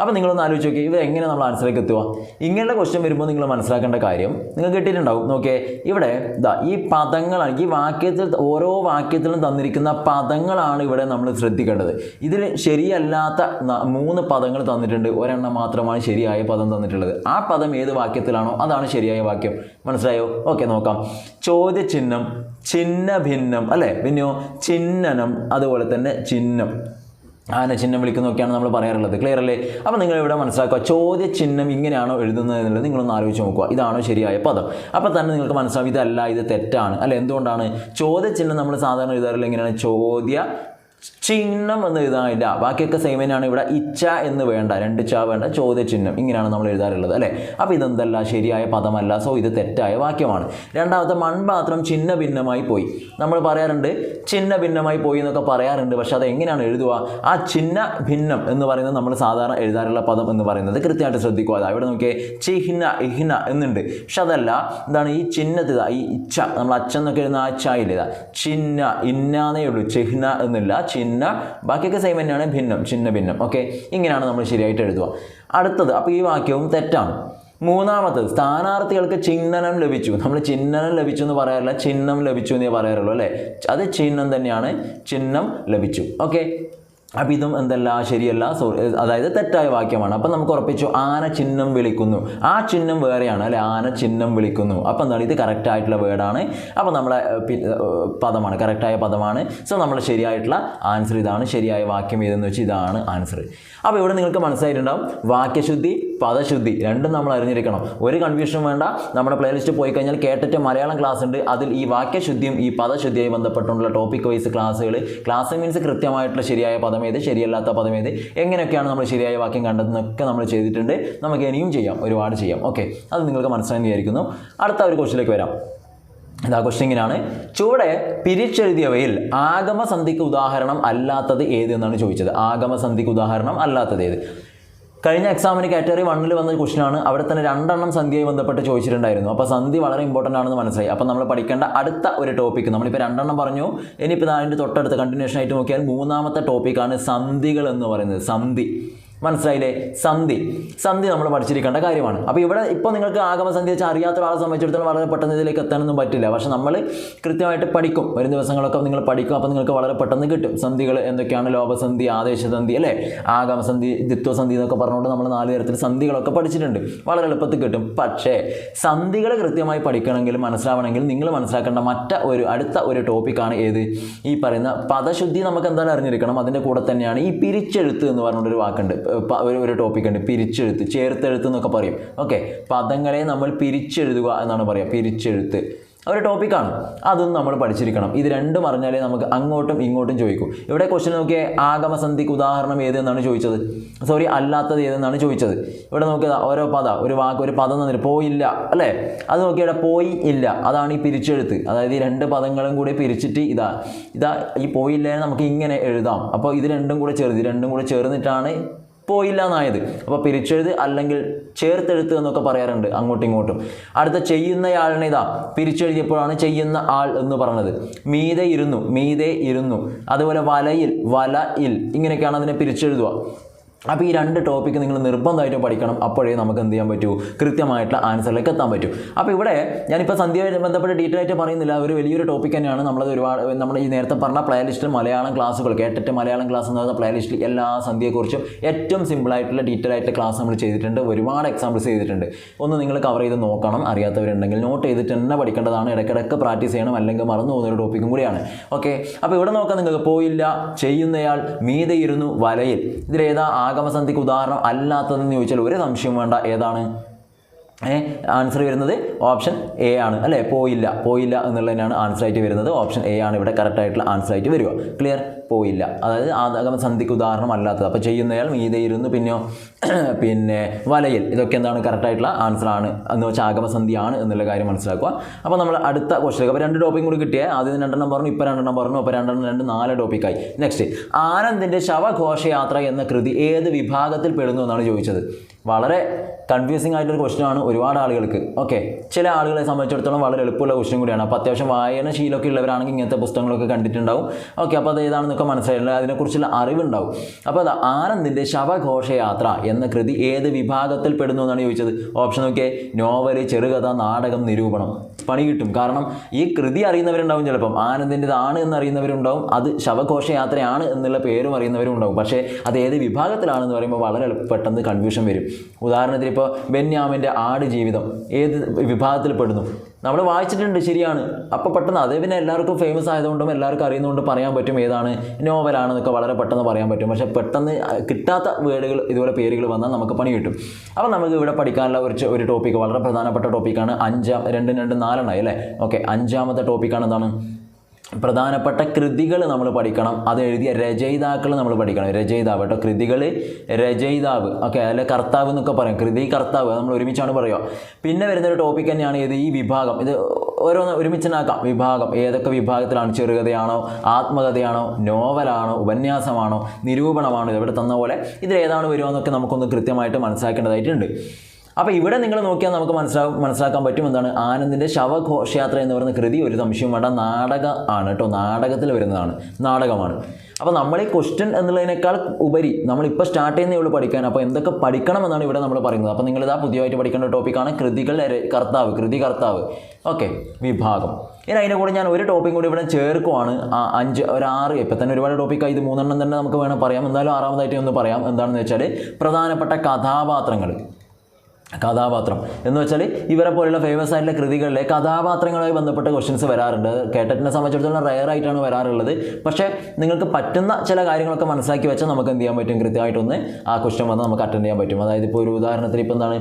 അപ്പോൾ നിങ്ങളൊന്ന് ആലോചിച്ച് നോക്കി ഇത് എങ്ങനെ നമ്മൾ ആൻസറിലേക്ക് എത്തുക? ഇങ്ങനെയുള്ള ക്വസ്റ്റ്യൻ വരുമ്പോൾ നിങ്ങൾ മനസ്സിലാക്കേണ്ട കാര്യം നിങ്ങൾ കിട്ടിയിട്ടുണ്ടാവും നോക്കിയേ ഇവിടെ ഇതാ ഈ പദങ്ങളാണ് ഈ വാക്യത്തിൽ ഓരോ വാക്യത്തിലും തന്നിരിക്കുന്ന പദങ്ങളാണ് ഇവിടെ നമ്മൾ ശ്രദ്ധിക്കേണ്ടത്. ഇതിൽ ശരിയല്ലാത്ത മൂന്ന് പദങ്ങൾ തന്നിട്ടുണ്ട്. ഒരെണ്ണം മാത്രമാണ് ശരിയായ പദം തന്നിട്ടുള്ളത്. ആ പദം ഏത് വാക്യത്തിലാണോ അതാണ് ശരിയായ വാക്യം. മനസ്സിലായോ? ഓക്കെ നോക്കാം. ചോദ്യചിഹ്നം ചിഹ്ന ഭിന്നം അല്ലേ? പിന്നെയോ ചിഹ്നനം അതുപോലെ തന്നെ ചിഹ്നം. ആന ചിഹ്നം വിളിക്കുന്നൊക്കെയാണ് നമ്മൾ പറയാറുള്ളത്. ക്ലിയർ അല്ലേ? അപ്പോൾ നിങ്ങൾ ഇവിടെ മനസ്സിലാക്കുക ചോദ്യചിഹ്നം ഇങ്ങനെയാണോ എഴുതുന്നത് എന്നുള്ളത് നിങ്ങളൊന്ന് ആലോചിച്ച് നോക്കുക. ഇതാണോ ശരിയായ പദം? അപ്പോൾ തന്നെ നിങ്ങൾക്ക് മനസ്സിലാവും ഇതല്ല ഇത് തെറ്റാണ്. അല്ല? എന്തുകൊണ്ടാണ്? ചോദ്യ ചിഹ്നം നമ്മൾ സാധാരണ എഴുതാറില്ല എങ്ങനെയാണ്? ചോദ്യ ചിഹ്നം എന്ന് എഴുതാനില്ല ബാക്കിയൊക്കെ സെയിം തന്നെയാണ്. ഇവിടെ ഇച്ച എന്ന് വേണ്ട രണ്ട് ച വേണ്ട ചോദ്യചിഹ്നം. ഇങ്ങനെയാണ് നമ്മൾ എഴുതാറുള്ളത് അല്ലേ? അപ്പോൾ ഇതെന്തല്ല? ശരിയായ പദമല്ല. സോ ഇത് തെറ്റായ വാക്യമാണ്. രണ്ടാമത്തെ മൺപാത്രം ചിഹ്ന ഭിന്നമായി പോയി. നമ്മൾ പറയാറുണ്ട് ചിഹ്ന ഭിന്നമായി പോയി എന്നൊക്കെ പറയാറുണ്ട് പക്ഷേ അത് എങ്ങനെയാണ് എഴുതുക? ആ ചിഹ്ന ഭിന്നം എന്ന് പറയുന്നത് നമ്മൾ സാധാരണ എഴുതാറുള്ള പദം എന്ന് പറയുന്നത് കൃത്യമായിട്ട് ശ്രദ്ധിക്കുക. അതാ ഇവിടെ നോക്കിയേ ചിഹ്ന ഇഹ്ന എന്നുണ്ട്. പക്ഷെ അതല്ല എന്താണ് ഈ ചിഹ്നത്തിൽ ഈ ഇച്ച നമ്മൾ അച്ഛൻ എന്നൊക്കെ എഴുതുന്ന ആ ചായില്ല ചിഹ്ന ഇന്നാന്നേ ഉള്ളൂ. ചിഹ്ന എന്നില്ല. ചിഹ്ന ബാക്കിയൊക്കെ സെയിം തന്നെയാണ് ഭിന്നം ചിഹ്ന ഭിന്നം. ഓക്കെ ഇങ്ങനെയാണ് നമ്മൾ ശരിയായിട്ട് എഴുതുക. അടുത്തത് അപ്പോൾ ഈ വാക്യവും തെറ്റാണ്. മൂന്നാമത്തത് സ്ഥാനാർത്ഥികൾക്ക് ചിഹ്നനം ലഭിച്ചു. നമ്മൾ ചിഹ്നനം ലഭിച്ചു എന്ന് പറയാറില്ല ചിഹ്നം ലഭിച്ചു എന്നേ പറയാറുള്ളൂ അല്ലേ? അത് ചിഹ്നം തന്നെയാണ് ചിഹ്നം ലഭിച്ചു. ഓക്കെ അപ്പം ഇതും എന്തല്ല? ശരിയല്ല. സോറി അതായത് തെറ്റായ വാക്യമാണ്. അപ്പം നമുക്ക് ഉറപ്പിച്ചു ആന ചിഹ്നം വിളിക്കുന്നു. ആ ചിഹ്നം വേറെയാണ് അല്ലെ? ആന ചിഹ്നം വിളിക്കുന്നു. അപ്പം എന്താണ്? ഇത് കറക്റ്റ് ആയിട്ടുള്ള വേർഡാണ്. അപ്പം നമ്മളെ പദമാണ്. കറക്റ്റായ പദമാണ്. സോ നമ്മൾ ശരിയായിട്ടുള്ള ആൻസർ ഇതാണ്. ശരിയായ വാക്യം ഏതെന്ന് വെച്ചാൽ ഇതാണ് ആൻസർ അപ്പോൾ ഇവിടെ നിങ്ങൾക്ക് മനസ്സിലായിട്ടുണ്ടാവും. വാക്യശുദ്ധി പദശുദ്ധി രണ്ടും നമ്മൾ അറിഞ്ഞിരിക്കണം. ഒരു കൺഫ്യൂഷൻ വേണ്ട. നമ്മുടെ പ്ലേലിസ്റ്റ് പോയി കഴിഞ്ഞാൽ കേട്ടിട്ട് മലയാളം ക്ലാസ് ഉണ്ട്. അതിൽ ഈ വാക്യശുദ്ധിയും ഈ പദശുദ്ധിയായി ബന്ധപ്പെട്ടുള്ള ടോപ്പിക് വൈസ് ക്ലാസ്സുകൾ ക്ലാസ് മീൻസ് കൃത്യമായിട്ടുള്ള ശരിയായ പദം ഏത് ശരിയല്ലാത്ത പദം ഏത് എങ്ങനെയൊക്കെയാണ് നമ്മൾ ശരിയായ വാക്യം കണ്ടതെന്നൊക്കെ നമ്മൾ ചെയ്തിട്ടുണ്ട്. നമുക്ക് ഇനിയും ചെയ്യാം. ഒരുപാട് ചെയ്യാം. ഓക്കെ അത് നിങ്ങൾക്ക് മനസ്സിലായി വിചാരിക്കുന്നു. അടുത്ത ഒരു ക്വസ്റ്റിലേക്ക് വരാം. ഇതാ ക്വസ്റ്റ്യൻ ഇങ്ങനെയാണ് ചുവടെ പിരിച്ചെഴുതിയവയിൽ ആഗമസന്ധിക്ക് ഉദാഹരണം അല്ലാത്തത് ഏത് എന്നാണ് ചോദിച്ചത്. ആഗമസന്ധിക്ക് ഉദാഹരണം അല്ലാത്തത് ഏത്? കഴിഞ്ഞ എക്സാമിന് കാറ്റഗറി വണ്ണിൽ വന്ന ക്വസ്റ്റ്യനാണ് അവിടെ തന്നെ രണ്ടെണ്ണം സന്ധ്യയുമായി ബന്ധപ്പെട്ട് ചോദിച്ചിട്ടുണ്ടായിരുന്നു. അപ്പോൾ സന്ധി വളരെ ഇമ്പോർട്ടന്റ് ആണെന്ന് മനസ്സിലായി. അപ്പോൾ നമ്മൾ പഠിക്കേണ്ട അടുത്ത ഒരു ടോപ്പിക്ക് നമ്മളിപ്പോൾ രണ്ടെണ്ണം പറഞ്ഞു. ഇനിയിപ്പോൾ അതിന്റെ തൊട്ടടുത്ത് കണ്ടിന്യൂഷൻ ആയിട്ട് നോക്കിയാൽ മൂന്നാമത്തെ ടോപ്പിക്കാണ് സന്ധികൾ എന്ന് പറയുന്നത്. സന്ധി. മനസ്സിലായില്ലേ? സന്ധി. സന്ധി നമ്മൾ പഠിച്ചിരിക്കേണ്ട കാര്യമാണ്. അപ്പോൾ ഇവിടെ ഇപ്പോൾ നിങ്ങൾക്ക് ആഗമസന്ധി വെച്ചാൽ അറിയാത്ത ഒരാളെ സംബന്ധിച്ചിടത്തോളം വളരെ പെട്ടെന്ന് ഇതിലേക്ക് എത്താനൊന്നും പറ്റില്ല. പക്ഷേ നമ്മൾ കൃത്യമായിട്ട് പഠിക്കും. വരും ദിവസങ്ങളൊക്കെ നിങ്ങൾ പഠിക്കും. അപ്പോൾ നിങ്ങൾക്ക് വളരെ പെട്ടെന്ന് കിട്ടും. സന്ധികൾ എന്തൊക്കെയാണ്? ലോപസന്ധി ആദേശസന്ധി അല്ലേ? ആഗമസന്ധി ദ്വിത്വസന്ധി എന്നൊക്കെ പറഞ്ഞുകൊണ്ട് നമ്മൾ നാല് തരത്തിൽ സന്ധികളൊക്കെ പഠിച്ചിട്ടുണ്ട്. വളരെ എളുപ്പത്തിൽ കിട്ടും. പക്ഷേ സന്ധികൾ കൃത്യമായി പഠിക്കണമെങ്കിൽ മനസ്സിലാവണമെങ്കിൽ നിങ്ങൾ മനസ്സിലാക്കേണ്ട മറ്റ ഒരു അടുത്ത ഒരു ടോപ്പിക്കാണ് ഏത്? ഈ പറയുന്ന പദശുദ്ധി നമുക്ക് എന്തായാലും അറിഞ്ഞിരിക്കണം. അതിന്റെ കൂടെ തന്നെയാണ് ഈ പിരിച്ചെഴുത്ത് എന്ന് പറഞ്ഞൊരു വാക്കുണ്ട്. ഒരു ഒരു ടോപ്പിക് ഉണ്ട്. പിരിച്ചെഴുത്ത് ചേർത്തെഴുത്ത് എന്നൊക്കെ പറയും. ഓക്കെ പദങ്ങളെ നമ്മൾ പിരിച്ചെഴുതുക എന്നാണ് പറയുക. പിരിച്ചെഴുത്ത്. ഒരു ടോപ്പിക്കാണ് അതും നമ്മൾ പഠിച്ചിരിക്കണം. ഇത് രണ്ടും അറിഞ്ഞാലേ നമുക്ക് അങ്ങോട്ടും ഇങ്ങോട്ടും ചോദിക്കും. ഇവിടെ ക്വസ്റ്റ്യൻ നോക്കിയ ആഗമസന്ധിക്ക് ഉദാഹരണം ഏതെന്നാണ് ചോദിച്ചത്? സോറി അല്ലാത്തത് ഏതെന്നാണ് ചോദിച്ചത്? ഇവിടെ നോക്കിയത് ഓരോ പദ. ഒരു വാക്ക് ഒരു പദം തന്നിട്ട് പോയില്ല അല്ലേ? അത് നോക്കിയുടെ പോയി ഇല്ല. അതാണ് ഈ പിരിച്ചെഴുത്ത്. അതായത് ഈ രണ്ട് പദങ്ങളും കൂടി പിരിച്ചിട്ട് ഇതാ ഇതാ ഈ പോയില്ലേ നമുക്ക് ഇങ്ങനെ എഴുതാം. അപ്പോൾ ഇത് രണ്ടും കൂടെ ചേർത്ത് രണ്ടും കൂടെ ചേർന്നിട്ടാണ് പോയില്ല എന്നായത് അപ്പോൾ പിരിച്ചെഴുത് അല്ലെങ്കിൽ ചേർത്തെഴുത്ത് എന്നൊക്കെ പറയാറുണ്ട് അങ്ങോട്ടും ഇങ്ങോട്ടും. അടുത്ത ചെയ്യുന്നയാളിനെ ഇതാ പിരിച്ചെഴുതിയപ്പോഴാണ് ചെയ്യുന്ന ആൾ എന്ന് പറഞ്ഞത്. മീതെ ഇരുന്നു മീതെ ഇരുന്നു. അതുപോലെ വലയിൽ വല ഇൽ ഇങ്ങനെയൊക്കെയാണ് അതിനെ പിരിച്ചെഴുതുക. അപ്പോൾ ഈ രണ്ട് ടോപ്പിക്ക് നിങ്ങൾ നിർബന്ധമായിട്ട് പഠിക്കണം. അപ്പോഴേ നമുക്ക് എന്ത് ചെയ്യാൻ പറ്റൂ? കൃത്യമായിട്ടുള്ള ആൻസറിലേക്ക് എത്താൻ പറ്റൂ. അപ്പോൾ ഇവിടെ ഞാനിപ്പോൾ സന്ധ്യയുമായി ബന്ധപ്പെട്ട് ഡീറ്റെയിൽ ആയിട്ട് പറയുന്നില്ല. ഒരു വലിയൊരു ടോപ്പിക് തന്നെയാണ്. നമ്മളത് ഒരുപാട് നമ്മൾ ഈ നേരത്തെ പറഞ്ഞ പ്ലേ ലിസ്റ്റിൽ മലയാളം ക്ലാസ്സുകൾ കേട്ടിട്ട് മലയാളം ക്ലാസ് എന്ന് പറയുന്ന പ്ലേ ലിസ്റ്റിൽ എല്ലാ സന്ധ്യയെക്കുറിച്ചും ഏറ്റവും സിമ്പിളായിട്ടുള്ള ഡീറ്റെയിൽ ആയിട്ട് ക്ലാസ് നമ്മൾ ചെയ്തിട്ടുണ്ട്. ഒരുപാട് എക്സാമ്പിൾസ് ചെയ്തിട്ടുണ്ട്. ഒന്ന് നിങ്ങൾ കവർ ചെയ്ത് നോക്കണം. അറിയാത്തവരുണ്ടെങ്കിൽ നോട്ട് ചെയ്തിട്ട് തന്നെ പഠിക്കേണ്ടതാണ്. ഇടയ്ക്കിടയ്ക്ക് പ്രാക്ടീസ് ചെയ്യണം. അല്ലെങ്കിൽ മറന്നു പോകുന്ന ഒരു ടോപ്പിക്കും കൂടിയാണ്. ഓക്കെ അപ്പോൾ ഇവിടെ നോക്കാം നിങ്ങൾക്ക്. പോയില്ല. ചെയ്യുന്നയാൾ മീതെ ഇരുന്നു വലയിൽ. ഇതിലേതാ? ആഗമസന്ധിക്ക് ഉദാഹരണം അല്ലാത്തതെന്ന് ചോദിച്ചാൽ ഒരു സംശയം വേണ്ട. ഏതാണ്? ആൻസർ വരുന്നത് ഓപ്ഷൻ എ ആണ്. അല്ലേ? പോയില്ല. പോയില്ല എന്നുള്ളതിനാണ് ആൻസർ ആയിട്ട് വരുന്നത്. ഓപ്ഷൻ എ ആണ് ഇവിടെ കറക്റ്റ് ആയിട്ടുള്ള ആൻസർ ആയിട്ട് വരിക. ക്ലിയർ പോയില്ല. അതായത് ആഗമ സന്ധിക്ക് ഉദാഹരണം അല്ലാത്തത്. അപ്പോൾ ചെയ്യുന്നയാൾ മീതെ ഇരുന്നു പിന്നെയോ <clears throat> പിന്നെ വലയിൽ. ഇതൊക്കെ എന്താണ് കറക്റ്റായിട്ടുള്ള ആൻസർ ആണ്. എന്ന് വെച്ചാൽ ആഗമസന്ധിയാണ് എന്നുള്ള കാര്യം മനസ്സിലാക്കുക. അപ്പോൾ നമ്മൾ അടുത്ത ക്വസ്റ്റിലേക്ക് അപ്പോൾ രണ്ട് ടോപ്പിക്കും കൂടി കിട്ടിയേ. ആദ്യം രണ്ടെണ്ണം പറഞ്ഞു ഇപ്പോൾ രണ്ടെണ്ണം പറഞ്ഞു. അപ്പോൾ രണ്ടെണ്ണം രണ്ട് നാല് ടോപ്പിക്കായി നെക്സ്റ്റ് ആനന്ദിന്റെ ശവഘോഷയാത്ര എന്ന കൃതി ഏത് വിഭാഗത്തിൽ പെടുന്നു എന്നാണ് ചോദിച്ചത്? വളരെ കൺഫ്യൂസിംഗ് ആയിട്ടൊരു ക്വസ്റ്റ്യൻ ആണ് ഒരുപാട് ആളുകൾക്ക്. ഓക്കെ ചില ആളുകളെ സംബന്ധിച്ചിടത്തോളം വളരെ എളുപ്പമുള്ള ക്വസ്റ്റ്യൻ കൂടിയാണ്. അപ്പോൾ അത്യാവശ്യം വായന ശീലമൊക്കെ ഉള്ളവരാണെങ്കിൽ ഇങ്ങനത്തെ പുസ്തകങ്ങളൊക്കെ കണ്ടിട്ടുണ്ടാവും. ഓക്കെ അപ്പോൾ അത് ഏതാണെന്നൊക്കെ മനസ്സിലായില്ല. അതിനെക്കുറിച്ചുള്ള അറിവുണ്ടാവും. അപ്പോൾ അത് ആനന്ദിന്റെ ശവഘോഷയാത്ര എന്ന കൃതി ഏത് വിഭാഗത്തിൽ പെടുന്നു എന്നാണ് ചോദിച്ചത്? ഓപ്ഷൻ നോക്കിയേ. നോവൽ ചെറുകഥ നാടകം നിരൂപണം. പണി കിട്ടും. കാരണം ഈ കൃതി അറിയുന്നവരുണ്ടാവും ചിലപ്പം. ആനന്ദിന്റെതാണ് എന്ന് അറിയുന്നവരുണ്ടാവും അത് ശവഘോഷയാത്രയാണ് എന്നുള്ള പേരും അറിയുന്നവരും ഉണ്ടാവും പക്ഷേ അത് ഏത് വിഭാഗത്തിലാണെന്ന് പറയുമ്പോൾ വളരെ പെട്ടെന്ന് കൺഫ്യൂഷൻ വരും. ഉദാഹരണത്തിന് ഇപ്പോൾ ബെന്യാമിന്റെ ആട് ജീവിതം ഏത് വിഭാഗത്തിൽ പെടുന്നു? നമ്മൾ വായിച്ചിട്ടുണ്ട് ശരിയാണ്. അപ്പോൾ പെട്ടെന്ന് അതേ പിന്നെ എല്ലാവർക്കും ഫേമസ് ആയതുകൊണ്ടും എല്ലാവർക്കും അറിയുന്നതുകൊണ്ട് പറയാൻ പറ്റും ഏതാണ് നോവലാണെന്നൊക്കെ വളരെ പെട്ടെന്ന് പറയാൻ പറ്റും. പക്ഷേ പെട്ടെന്ന് കിട്ടാത്ത വേർഡുകൾ ഇതുപോലെ പേരുകൾ വന്നാൽ നമുക്ക് പണി കിട്ടും. അപ്പോൾ നമുക്ക് ഇവിടെ പഠിക്കാനുള്ള ഒരു ഒരു ടോപ്പിക്ക് വളരെ പ്രധാനപ്പെട്ട ടോപ്പിക്കാണ് അഞ്ചാം രണ്ടും രണ്ട് നാലെണ്ണമായി അല്ലേ? ഓക്കെ അഞ്ചാമത്തെ ടോപ്പിക്കാണ് എന്താണ്? പ്രധാനപ്പെട്ട കൃതികൾ നമ്മൾ പഠിക്കണം. അത് എഴുതിയ രചയിതാക്കൾ നമ്മൾ പഠിക്കണം. രചയിതാവ് കേട്ടോ. കൃതികൾ രചയിതാവ്. ഓക്കെ അല്ലെ കർത്താവ് എന്നൊക്കെ പറയും. കൃതി കർത്താവ് നമ്മൾ ഒരുമിച്ചാണ് പറയുക. പിന്നെ വരുന്നൊരു ടോപ്പിക് തന്നെയാണ് ഇത് ഈ വിഭാഗം. ഇത് ഓരോന്ന് ഒരുമിച്ചനാക്കാം വിഭാഗം. ഏതൊക്കെ വിഭാഗത്തിലാണ്? ചെറുകഥയാണോ? ആത്മകഥയാണോ? നോവലാണോ? ഉപന്യാസമാണോ? നിരൂപണമാണോ? ഇവിടെ തന്ന പോലെ ഇതിലേതാണ് വരുമോ എന്നൊക്കെ നമുക്കൊന്ന് കൃത്യമായിട്ട് മനസ്സിലാക്കേണ്ടതായിട്ടുണ്ട്. അപ്പോൾ ഇവിടെ നിങ്ങൾ നോക്കിയാൽ നമുക്ക് മനസ്സിലാ മനസ്സിലാക്കാൻ പറ്റും എന്താണ്? ആനന്ദിന്റെ ശവഘോഷയാത്ര എന്ന് പറയുന്ന കൃതി ഒരു സംശയം വേണ്ട. നാടക ആണ് കേട്ടോ. നാടകത്തിൽ വരുന്നതാണ്. നാടകമാണ്. അപ്പോൾ നമ്മൾ ഈ ക്വസ്റ്റ്യൻ എന്നുള്ളതിനേക്കാൾ ഉപരി നമ്മളിപ്പോൾ സ്റ്റാർട്ട് ചെയ്യുന്നേ ഉള്ളൂ പഠിക്കാൻ. അപ്പോൾ എന്തൊക്കെ പഠിക്കണം എന്നാണ് ഇവിടെ നമ്മൾ പറയുന്നത്. അപ്പോൾ ഇതാ പുതിയതായിട്ട് പഠിക്കേണ്ട ടോപ്പിക്കാണ് കൃതികൾ ര- കർത്താവ് കൃതി കർത്താവ്. ഓക്കെ വിഭാഗം. ഇനി അതിന്റെ കൂടെ ഞാൻ ഒരു ടോപ്പിക് കൂടി ഇവിടെ ചേർക്കുവാണ്. ആ അഞ്ച് ഒരു ആറ് ഇപ്പം തന്നെ ഒരുപാട് ടോപ്പിക്കായി ഇത് മൂന്നെണ്ണം തന്നെ നമുക്ക് വേണം പറയാം. എന്തായാലും ആറാമതായിട്ട് ഒന്ന് പറയാം. എന്താണെന്ന് വെച്ചാൽ പ്രധാനപ്പെട്ട കഥാപാത്രങ്ങൾ കഥാപാത്രം. എന്ന് വെച്ചാൽ ഇവരെ പോലുള്ള ഫേമസ് ആയിട്ടുള്ള കൃതികളിലെ കഥാപാത്രങ്ങളുമായി ബന്ധപ്പെട്ട ക്വസ്റ്റ്യൻസ് വരാറുണ്ട്. കേട്ടറ്റിനെ സംബന്ധിച്ചിടത്തോളം റയർ ആയിട്ടാണ് വരാറുള്ളത്. പക്ഷേ നിങ്ങൾക്ക് പറ്റുന്ന ചില കാര്യങ്ങളൊക്കെ മനസ്സിലാക്കി വെച്ചാൽ നമുക്ക് എന്ത് ചെയ്യാൻ പറ്റും? കൃത്യമായിട്ടൊന്ന് ആ ക്വസ്റ്റ്യൻ വന്ന് നമുക്ക് അറ്റൻഡ് ചെയ്യാൻ പറ്റും. അതായത് ഇപ്പോൾ ഒരു ഉദാഹരണത്തിന് ഇപ്പോൾ എന്താണ്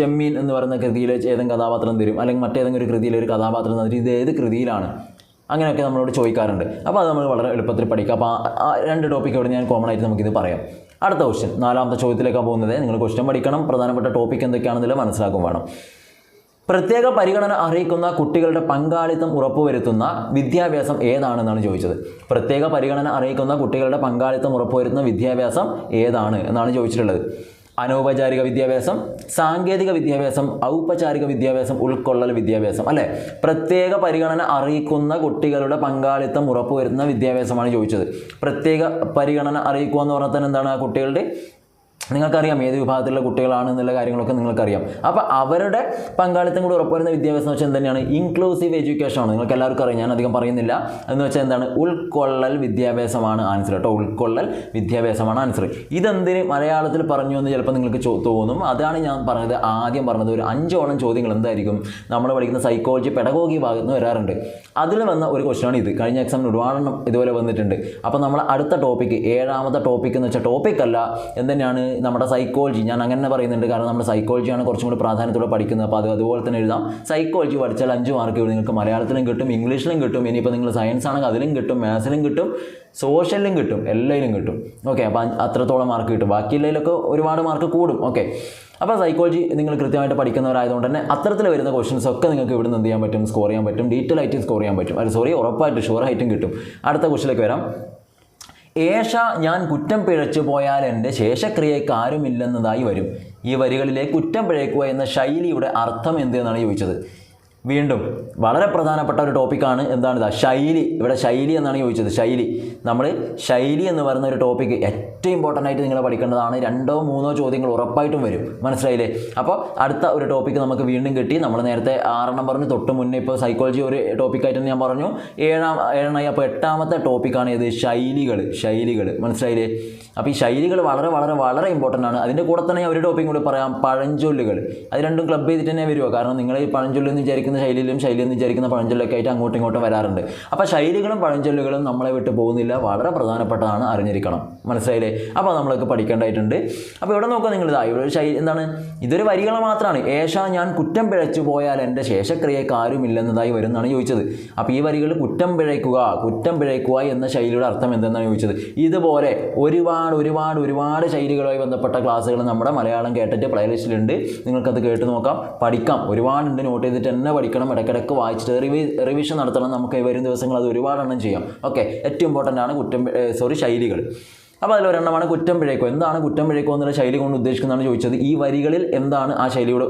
ചെമ്മീൻ എന്ന് പറയുന്ന കൃതിയിൽ ഏതെങ്കിലും കഥാപാത്രം തരും. അല്ലെങ്കിൽ മറ്റേതെങ്കിലും ഒരു കൃതിയിൽ ഒരു കഥാപാത്രം തന്നിട്ട് ഇത് ഏത് കൃതിയിലാണ്? അങ്ങനെയൊക്കെ നമ്മളോട് ചോദിക്കാറുണ്ട്. അപ്പോൾ അത് നമ്മൾ വളരെ എളുപ്പത്തിൽ പഠിക്കുക അപ്പോൾ ആ രണ്ട് ടോപ്പിക്കോട് ഞാൻ കോമൺ ആയിട്ട് നമുക്കിത് പറയാം. അടുത്ത ക്വസ്റ്റ്യൻ നാലാമത്തെ ചോദ്യത്തിലേക്കാണ് പോകുന്നത്. നിങ്ങൾ ക്വസ്റ്റ്യൻ പഠിക്കണം. പ്രധാനപ്പെട്ട ടോപ്പിക് എന്തൊക്കെയാണെന്നില്ല മനസ്സിലാക്കും വേണം. പ്രത്യേക പരിഗണന അറിയിക്കുന്ന കുട്ടികളുടെ പങ്കാളിത്തം ഉറപ്പുവരുത്തുന്ന വിദ്യാഭ്യാസം ഏതാണെന്നാണ് ചോദിച്ചത്. പ്രത്യേക പരിഗണന അറിയിക്കുന്ന കുട്ടികളുടെ പങ്കാളിത്തം ഉറപ്പുവരുത്തുന്ന വിദ്യാഭ്യാസം ഏതാണ് എന്നാണ് ചോദിച്ചിട്ടുള്ളത്. അനൗപചാരിക വിദ്യാഭ്യാസം സാങ്കേതിക വിദ്യാഭ്യാസം ഔപചാരിക വിദ്യാഭ്യാസം ഉൾക്കൊള്ളൽ വിദ്യാഭ്യാസം അല്ലേ? പ്രത്യേക പരിഗണന അറിയിക്കുന്ന കുട്ടികളുടെ പങ്കാളിത്തം ഉറപ്പുവരുന്ന വിദ്യാഭ്യാസമാണ് ചോദിച്ചത്. പ്രത്യേക പരിഗണന അറിയിക്കുക എന്ന് പറഞ്ഞാൽ തന്നെ എന്താണ് ആ കുട്ടികളുടെ നിങ്ങൾക്കറിയാം ഏത് വിഭാഗത്തിലുള്ള കുട്ടികളാണ് എന്നുള്ള കാര്യങ്ങളൊക്കെ നിങ്ങൾക്കറിയാം. അപ്പോൾ അവരുടെ പങ്കാളിത്തം കൂടി ഉറപ്പുവരുന്ന വിദ്യാഭ്യാസം എന്ന് വെച്ചാൽ എന്തുതന്നെയാണ്? ഇൻക്ലൂസീവ് എഡ്യൂക്കേഷൻ ആണ്. നിങ്ങൾക്ക് എല്ലാവർക്കും അറിയാം. ഞാൻ അധികം പറയുന്നില്ല. എന്ന് വെച്ചാൽ എന്താണ്? ഉൾക്കൊള്ളൽ വിദ്യാഭ്യാസമാണ് ആൻസർ കേട്ടോ ഉൾക്കൊള്ളൽ വിദ്യാഭ്യാസമാണ് ആൻസർ ഇതെന്തിന് മലയാളത്തിൽ പറഞ്ഞു എന്ന് ചിലപ്പോൾ നിങ്ങൾക്ക് തോന്നും. അതാണ് ഞാൻ പറഞ്ഞത്. ആദ്യം പറഞ്ഞത് ഒരു അഞ്ചോളം ചോദ്യങ്ങൾ എന്തായിരിക്കും? നമ്മൾ പഠിക്കുന്ന സൈക്കോളജി പെഡഗോഗി ഭാഗത്ത് നിന്ന് വരാറുണ്ട്. അതിൽ വന്ന ഒരു ക്വസ്റ്റനാണ് ഇത്. കഴിഞ്ഞ എക്സാമിന് ഒരുപാടെണ്ണം ഇതുപോലെ വന്നിട്ടുണ്ട്. അപ്പോൾ നമ്മൾ അടുത്ത ടോപ്പിക്ക് ഏഴാമത്തെ ടോപ്പിക് എന്ന് വെച്ചാൽ ടോപ്പിക്കല്ല അല്ല. എന്തുതന്നെയാണ്? നമ്മുടെ സൈക്കോളജി ഞാൻ അങ്ങനെ പറയുന്നുണ്ട്. കാരണം നമ്മുടെ സൈക്കോളജിയാണ് കുറച്ചും കൂടി പ്രാധാന്യത്തോടെ പഠിക്കുന്നത്. അപ്പോൾ അത് അതുപോലെ തന്നെ എഴുതാം. സൈക്കോളജി പഠിച്ചാൽ അഞ്ച് മാർക്ക് നിങ്ങൾക്ക് മലയാളത്തിലും കിട്ടും ഇംഗ്ലീഷിലും കിട്ടും ഇനിയിപ്പോൾ നിങ്ങൾ സയൻസ് ആണെങ്കിൽ അതിലും കിട്ടും മാത്സിലും കിട്ടും സോഷ്യലിലും കിട്ടും എല്ലാത്തിലും കിട്ടും. ഓക്കെ അപ്പോൾ അത്രത്തോളം മാർക്ക് കിട്ടും. ബാക്കി ബാക്കിയുള്ളതിലൊക്കെ ഒരുപാട് മാർക്ക് കൂടും. ഓക്കെ അപ്പോൾ സൈക്കോളജി നിങ്ങൾ കൃത്യമായിട്ട് പഠിക്കുന്നവരായതുകൊണ്ട് തന്നെ അത്തരത്തിൽ വരുന്ന ക്വസ്റ്റൻസ് ഒക്കെ നിങ്ങൾക്ക് ഇവിടെ നിന്ന് ചെയ്യാൻ പറ്റും? സ്കോർ ചെയ്യാൻ പറ്റും. ഡീറ്റെയിൽ ആയിട്ട് സ്കോർ ചെയ്യാൻ പറ്റും. അത് സോറി ഉറപ്പായിട്ട് ഷുവർ ആയിട്ടും കിട്ടും. അടുത്ത ക്വസ്റ്റിലേക്ക് വരാം. ഏഷ ഞാൻ കുറ്റം പിഴച്ചു പോയാൽ എന്റെ ശേഷക്രിയയ്ക്ക് ആരുമില്ലെന്നതായി വരും. ഈ വരികളിലെ കുറ്റം പിഴയ്ക്കുക എന്ന ശൈലിയുടെ അർത്ഥം എന്ത് എന്നാണ് ചോദിച്ചത്. വീണ്ടും വളരെ പ്രധാനപ്പെട്ട ഒരു ടോപ്പിക്കാണ് എന്താണിത്? ശൈലി. ഇവിടെ ശൈലി എന്നാണ് ചോദിച്ചത്. ശൈലി. നമ്മൾ ശൈലി എന്ന് പറയുന്ന ഒരു ടോപ്പിക്ക് ഏറ്റവും ഇമ്പോർട്ടന്റ് ആയിട്ട് നിങ്ങൾ പഠിക്കേണ്ടതാണ്. രണ്ടോ മൂന്നോ ചോദ്യങ്ങൾ ഉറപ്പായിട്ടും വരും. മനസ്സിലായില്ലേ? അപ്പോൾ അടുത്ത ഒരു ടോപ്പിക്ക് നമുക്ക് വീണ്ടും കിട്ടി. നമ്മൾ നേരത്തെ ആറെണ്ണം നമ്പറിന് തൊട്ട് മുന്നേ ഇപ്പോൾ സൈക്കോളജി ഒരു ടോപ്പിക്കായിട്ട് ഞാൻ പറഞ്ഞു. ഏഴാം ഏഴെണ്ണായി അപ്പോൾ എട്ടാമത്തെ ടോപ്പിക്കാണ് ഇത് ശൈലികൾ ശൈലികൾ മനസ്സിലായില്ലേ? അപ്പോൾ ഈ ശൈലികൾ വളരെ വളരെ വളരെ ഇമ്പോർട്ടന്റ് ആണ്. അതിന്റെ കൂടെ തന്നെ ഒരു ടോപ്പിക്കും കൂടി പറയാം. പഴഞ്ചൊല്ലുകൾ അത് രണ്ടും ക്ലബ് ചെയ്തിട്ട് തന്നെ വരുമോ കാരണം നിങ്ങൾ ഈ പഴഞ്ചൊല്ല് എന്ന് വിചാരിക്കുന്ന ശൈലിയിലും ശൈലി എന്ന് വിചാരിക്കുന്ന പഴഞ്ചൊല്ലൊക്കെ ആയിട്ട് അങ്ങോട്ടും ഇങ്ങോട്ടും വരാറുണ്ട്. അപ്പോൾ ശൈലികളും പഴഞ്ചൊല്ലുകളും നമ്മളെ വിട്ട് പോകുന്നില്ല. വളരെ പ്രധാനപ്പെട്ടതാണ് അറിഞ്ഞിരിക്കണം. മനസ്സിലായില്ലേ? അപ്പോൾ നമ്മളൊക്കെ പഠിക്കേണ്ടതായിട്ടുണ്ട്. അപ്പോൾ ഇവിടെ നോക്കാം നിങ്ങൾ ഇതാ ഇവിടെ ഒരു ശൈലി എന്താണ്? ഇതൊരു വരികൾ മാത്രമാണ്. ഏഷ ഞാൻ കുറ്റം പിഴച്ചു പോയാൽ എന്റെ ശേഷക്രിയക്ക് ആരുമില്ലെന്നതായി വരുന്നതാണ് ചോദിച്ചത്. അപ്പോൾ ഈ വരികൾ കുറ്റം പിഴയ്ക്കുക കുറ്റം പിഴയ്ക്കുക എന്ന ശൈലിയുടെ അർത്ഥം എന്തെന്നാണ് ചോദിച്ചത്? ഇതുപോലെ ഒരുപാട് ഒരുപാട് ഒരുപാട് ശൈലികളുമായി ബന്ധപ്പെട്ട ക്ലാസ്സുകൾ നമ്മുടെ മലയാളം കേട്ടിട്ട് പ്ലേലിസ്റ്റിലുണ്ട് നിങ്ങൾക്കത് കേട്ട് നോക്കാം പഠിക്കാം. ഒരുപാടുണ്ട്. നോട്ട് ചെയ്തിട്ട് തന്നെ പഠിക്കണം ഇടയ്ക്കിടയ്ക്ക് വായിച്ചിട്ട് റിവി റിവിഷൻ നടത്തണം നമുക്ക് വരും ദിവസങ്ങൾ അത് ഒരുപാടെണ്ണം ചെയ്യാം. ഓക്കെ ഏറ്റവും ഇമ്പോർട്ടന്റ് ആണ് കുറ്റം സോറി ശൈലികൾ. അപ്പോൾ അതിലൊരെണ്ണമാണ് കുറ്റം പിഴയ്ക്കോ. എന്താണ് കുറ്റം പിഴയ്ക്കോ എന്നുള്ള ശൈലി കൊണ്ട് ഉദ്ദേശിക്കുന്നതാണ് ചോദിച്ചത്. ഈ വരികളിൽ എന്താണ് ആ ശൈലിയോട്?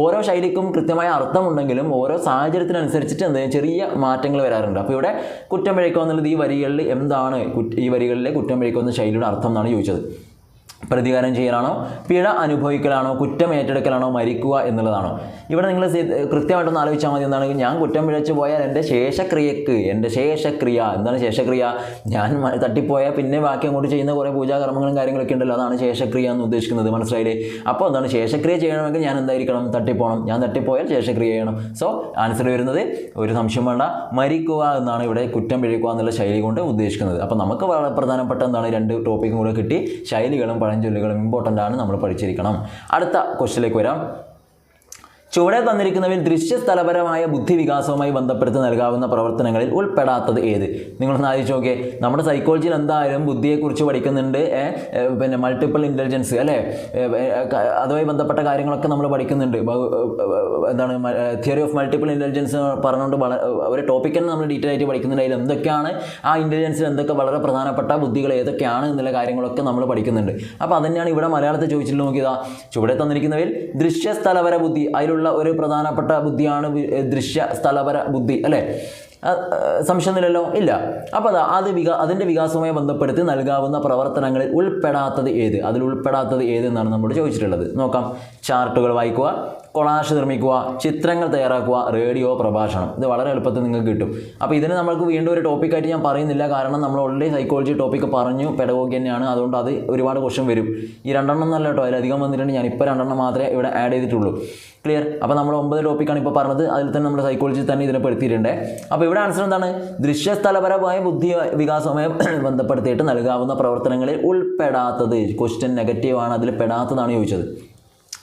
ഓരോ ശൈലിക്കും കൃത്യമായ അർത്ഥമുണ്ടെങ്കിലും ഓരോ സാഹചര്യത്തിനനുസരിച്ചിട്ട് എന്തെങ്കിലും ചെറിയ മാറ്റങ്ങൾ വരാറുണ്ട്. അപ്പോൾ ഇവിടെ കുറ്റം പിഴയ്ക്കോ എന്നുള്ളത് ഈ വരികളിൽ എന്താണ് ഈ വരികളിലെ കുറ്റം പിഴയ്ക്കോ എന്ന ശൈലിയുടെ അർത്ഥം എന്നാണ് ചോദിച്ചത്. പ്രതികാരം ചെയ്യലാണോ പിഴ അനുഭവിക്കലാണോ കുറ്റം ഏറ്റെടുക്കലാണോ മരിക്കുക എന്നുള്ളതാണോ? ഇവിടെ നിങ്ങൾ കൃത്യമായിട്ടൊന്ന് ആലോചിച്ചാൽ മതി. എന്താണ് ഞാൻ കുറ്റം പിഴച്ചു പോയാൽ എന്റെ ശേഷക്രിയക്ക് എന്റെ ശേഷക്രിയ എന്താണ് ശേഷക്രിയ? ഞാൻ തട്ടിപ്പോയാൽ പിന്നെ ബാക്കി അങ്ങോട്ട് ചെയ്യുന്ന കുറേ പൂജാകർമ്മങ്ങളും കാര്യങ്ങളൊക്കെ ഉണ്ടല്ലോ. അതാണ് ശേഷക്രിയ എന്ന് ഉദ്ദേശിക്കുന്നത്. മനസ്സിലായില്ലേ? അപ്പോൾ എന്താണ് ശേഷക്രിയ ചെയ്യണമെങ്കിൽ ഞാൻ എന്തായിരിക്കണം? തട്ടിപ്പോണം. ഞാൻ തട്ടിപ്പോയാൽ ശേഷക്രിയ ചെയ്യണം. സോ ആൻസർ വരുന്നത് ഒരു സംശയം വേണ്ട. മരിക്കുക എന്നാണ് ഇവിടെ കുറ്റം പിഴക്കുക എന്നുള്ള ശൈലി കൊണ്ട് ഉദ്ദേശിക്കുന്നത്. അപ്പോൾ നമുക്ക് വളരെ പ്രധാനപ്പെട്ട എന്താണ് രണ്ട് ടോപ്പിക്കും കൂടെ കിട്ടി. ശൈലികളും പഴഞ്ചൊല്ലുകളും ഇമ്പോർട്ടന്റ് ആണ് നമ്മൾ പഠിച്ചിരിക്കണം. അടുത്ത ക്വസ്റ്റിലേക്ക് വരാം. ചുവടെ തന്നിരിക്കുന്നവയിൽ ദൃശ്യസ്ഥലപരമായ ബുദ്ധിവികാസവുമായി ബന്ധപ്പെടുത്തി നൽകാവുന്ന പ്രവർത്തനങ്ങളിൽ ഉൾപ്പെടാത്തത് ഏത്? നിങ്ങളൊന്ന് ആലോചിച്ച് നോക്കിയേ. നമ്മുടെ സൈക്കോളജിയിൽ എന്തായാലും ബുദ്ധിയെക്കുറിച്ച് പഠിക്കുന്നുണ്ട് പിന്നെ മൾട്ടിപ്പിൾ ഇന്റലിജൻസ് അല്ലേ? അതുമായി ബന്ധപ്പെട്ട കാര്യങ്ങളൊക്കെ നമ്മൾ പഠിക്കുന്നുണ്ട്. എന്താണ് തിയറി ഓഫ് മൾട്ടിപ്പിൾ ഇന്റലിജൻസ് പറഞ്ഞുകൊണ്ട് ഒരു ടോപ്പിക് തന്നെ നമ്മൾ ഡീറ്റെയിൽ ആയിട്ട് പഠിക്കുന്നുണ്ട്. അതിൽ എന്തൊക്കെയാണ് ആ ഇന്റലിജൻസിൽ എന്തൊക്കെ വളരെ പ്രധാനപ്പെട്ട ബുദ്ധികൾ ഏതൊക്കെയാണ് എന്നുള്ള കാര്യങ്ങളൊക്കെ നമ്മൾ പഠിക്കുന്നുണ്ട്. അപ്പോൾ അതന്നെയാണ് ഇവിടെ മലയാളത്തിൽ ചോദിച്ചിട്ട് നോക്കിയതാ ചുവടെ തന്നിരിക്കുന്നവയിൽ ദൃശ്യസ്ഥലപര ബുദ്ധി അതിലുള്ള ഒരു പ്രധാനപ്പെട്ട ബുദ്ധിയാണ് ദൃശ്യ സ്ഥലപര ബുദ്ധി അല്ലേ? സംശയമില്ലല്ലോ? ഇല്ല. അപ്പോൾ അതാ അത് വികാ അതിന്റെ വികാസവുമായി ബന്ധപ്പെടുത്തി നൽകാവുന്ന പ്രവർത്തനങ്ങളിൽ ഉൾപ്പെടാത്തത് ഏത്? അതിൽ ഉൾപ്പെടാത്തത് ഏത് എന്നാണ് ചോദിച്ചിട്ടുള്ളത്. നോക്കാം. ചാർട്ടുകൾ വായിക്കുക. കൊളാഷ് നിർമ്മിക്കുക ചിത്രങ്ങൾ തയ്യാറാക്കുക റേഡിയോ പ്രഭാഷണം. ഇത് വളരെ എളുപ്പത്തിൽ നിങ്ങൾക്ക് കിട്ടും. അപ്പോൾ ഇതിന് നമ്മൾക്ക് വീണ്ടും ഒരു ടോപ്പിക്കായിട്ട് ഞാൻ പറയുന്നില്ല. കാരണം നമ്മൾ ഓൾറെഡി സൈക്കോളജി ടോപ്പിക്ക് പറഞ്ഞു. പെഡഗോഗി തന്നെയാണ്. അതുകൊണ്ട് അത് ഒരുപാട് ക്വസ്റ്റ്യൻ വരും. ഈ രണ്ടെണ്ണം നല്ല കേട്ടോ. അതിലധികം വന്നിട്ടുണ്ട്. ഞാൻ ഇപ്പോൾ രണ്ടെണ്ണം മാത്രമേ ഇവിടെ ആഡ് ചെയ്തിട്ടുള്ളൂ. ക്ലിയർ അപ്പോൾ നമ്മൾ ഒമ്പത് ടോപ്പിക്കാണ് ഇപ്പോൾ പറഞ്ഞത്. അതിൽ തന്നെ നമ്മുടെ സൈക്കോളജി തന്നെ ഇതിനെ പെടുത്തിയിട്ടുണ്ട് അപ്പോൾ ഇവിടെ ആൻസർ എന്താണ്? ദൃശ്യസ്ഥലപരമായ ബുദ്ധി വികാസവുമായി <coughs> ബന്ധപ്പെടുത്തിയിട്ട് നൽകാവുന്ന പ്രവർത്തനങ്ങളിൽ ഉൾപ്പെടാത്തത്. ക്വസ്റ്റ്യൻ നെഗറ്റീവാണ് അതിൽ പെടാത്തതാണ് ചോദിച്ചത്.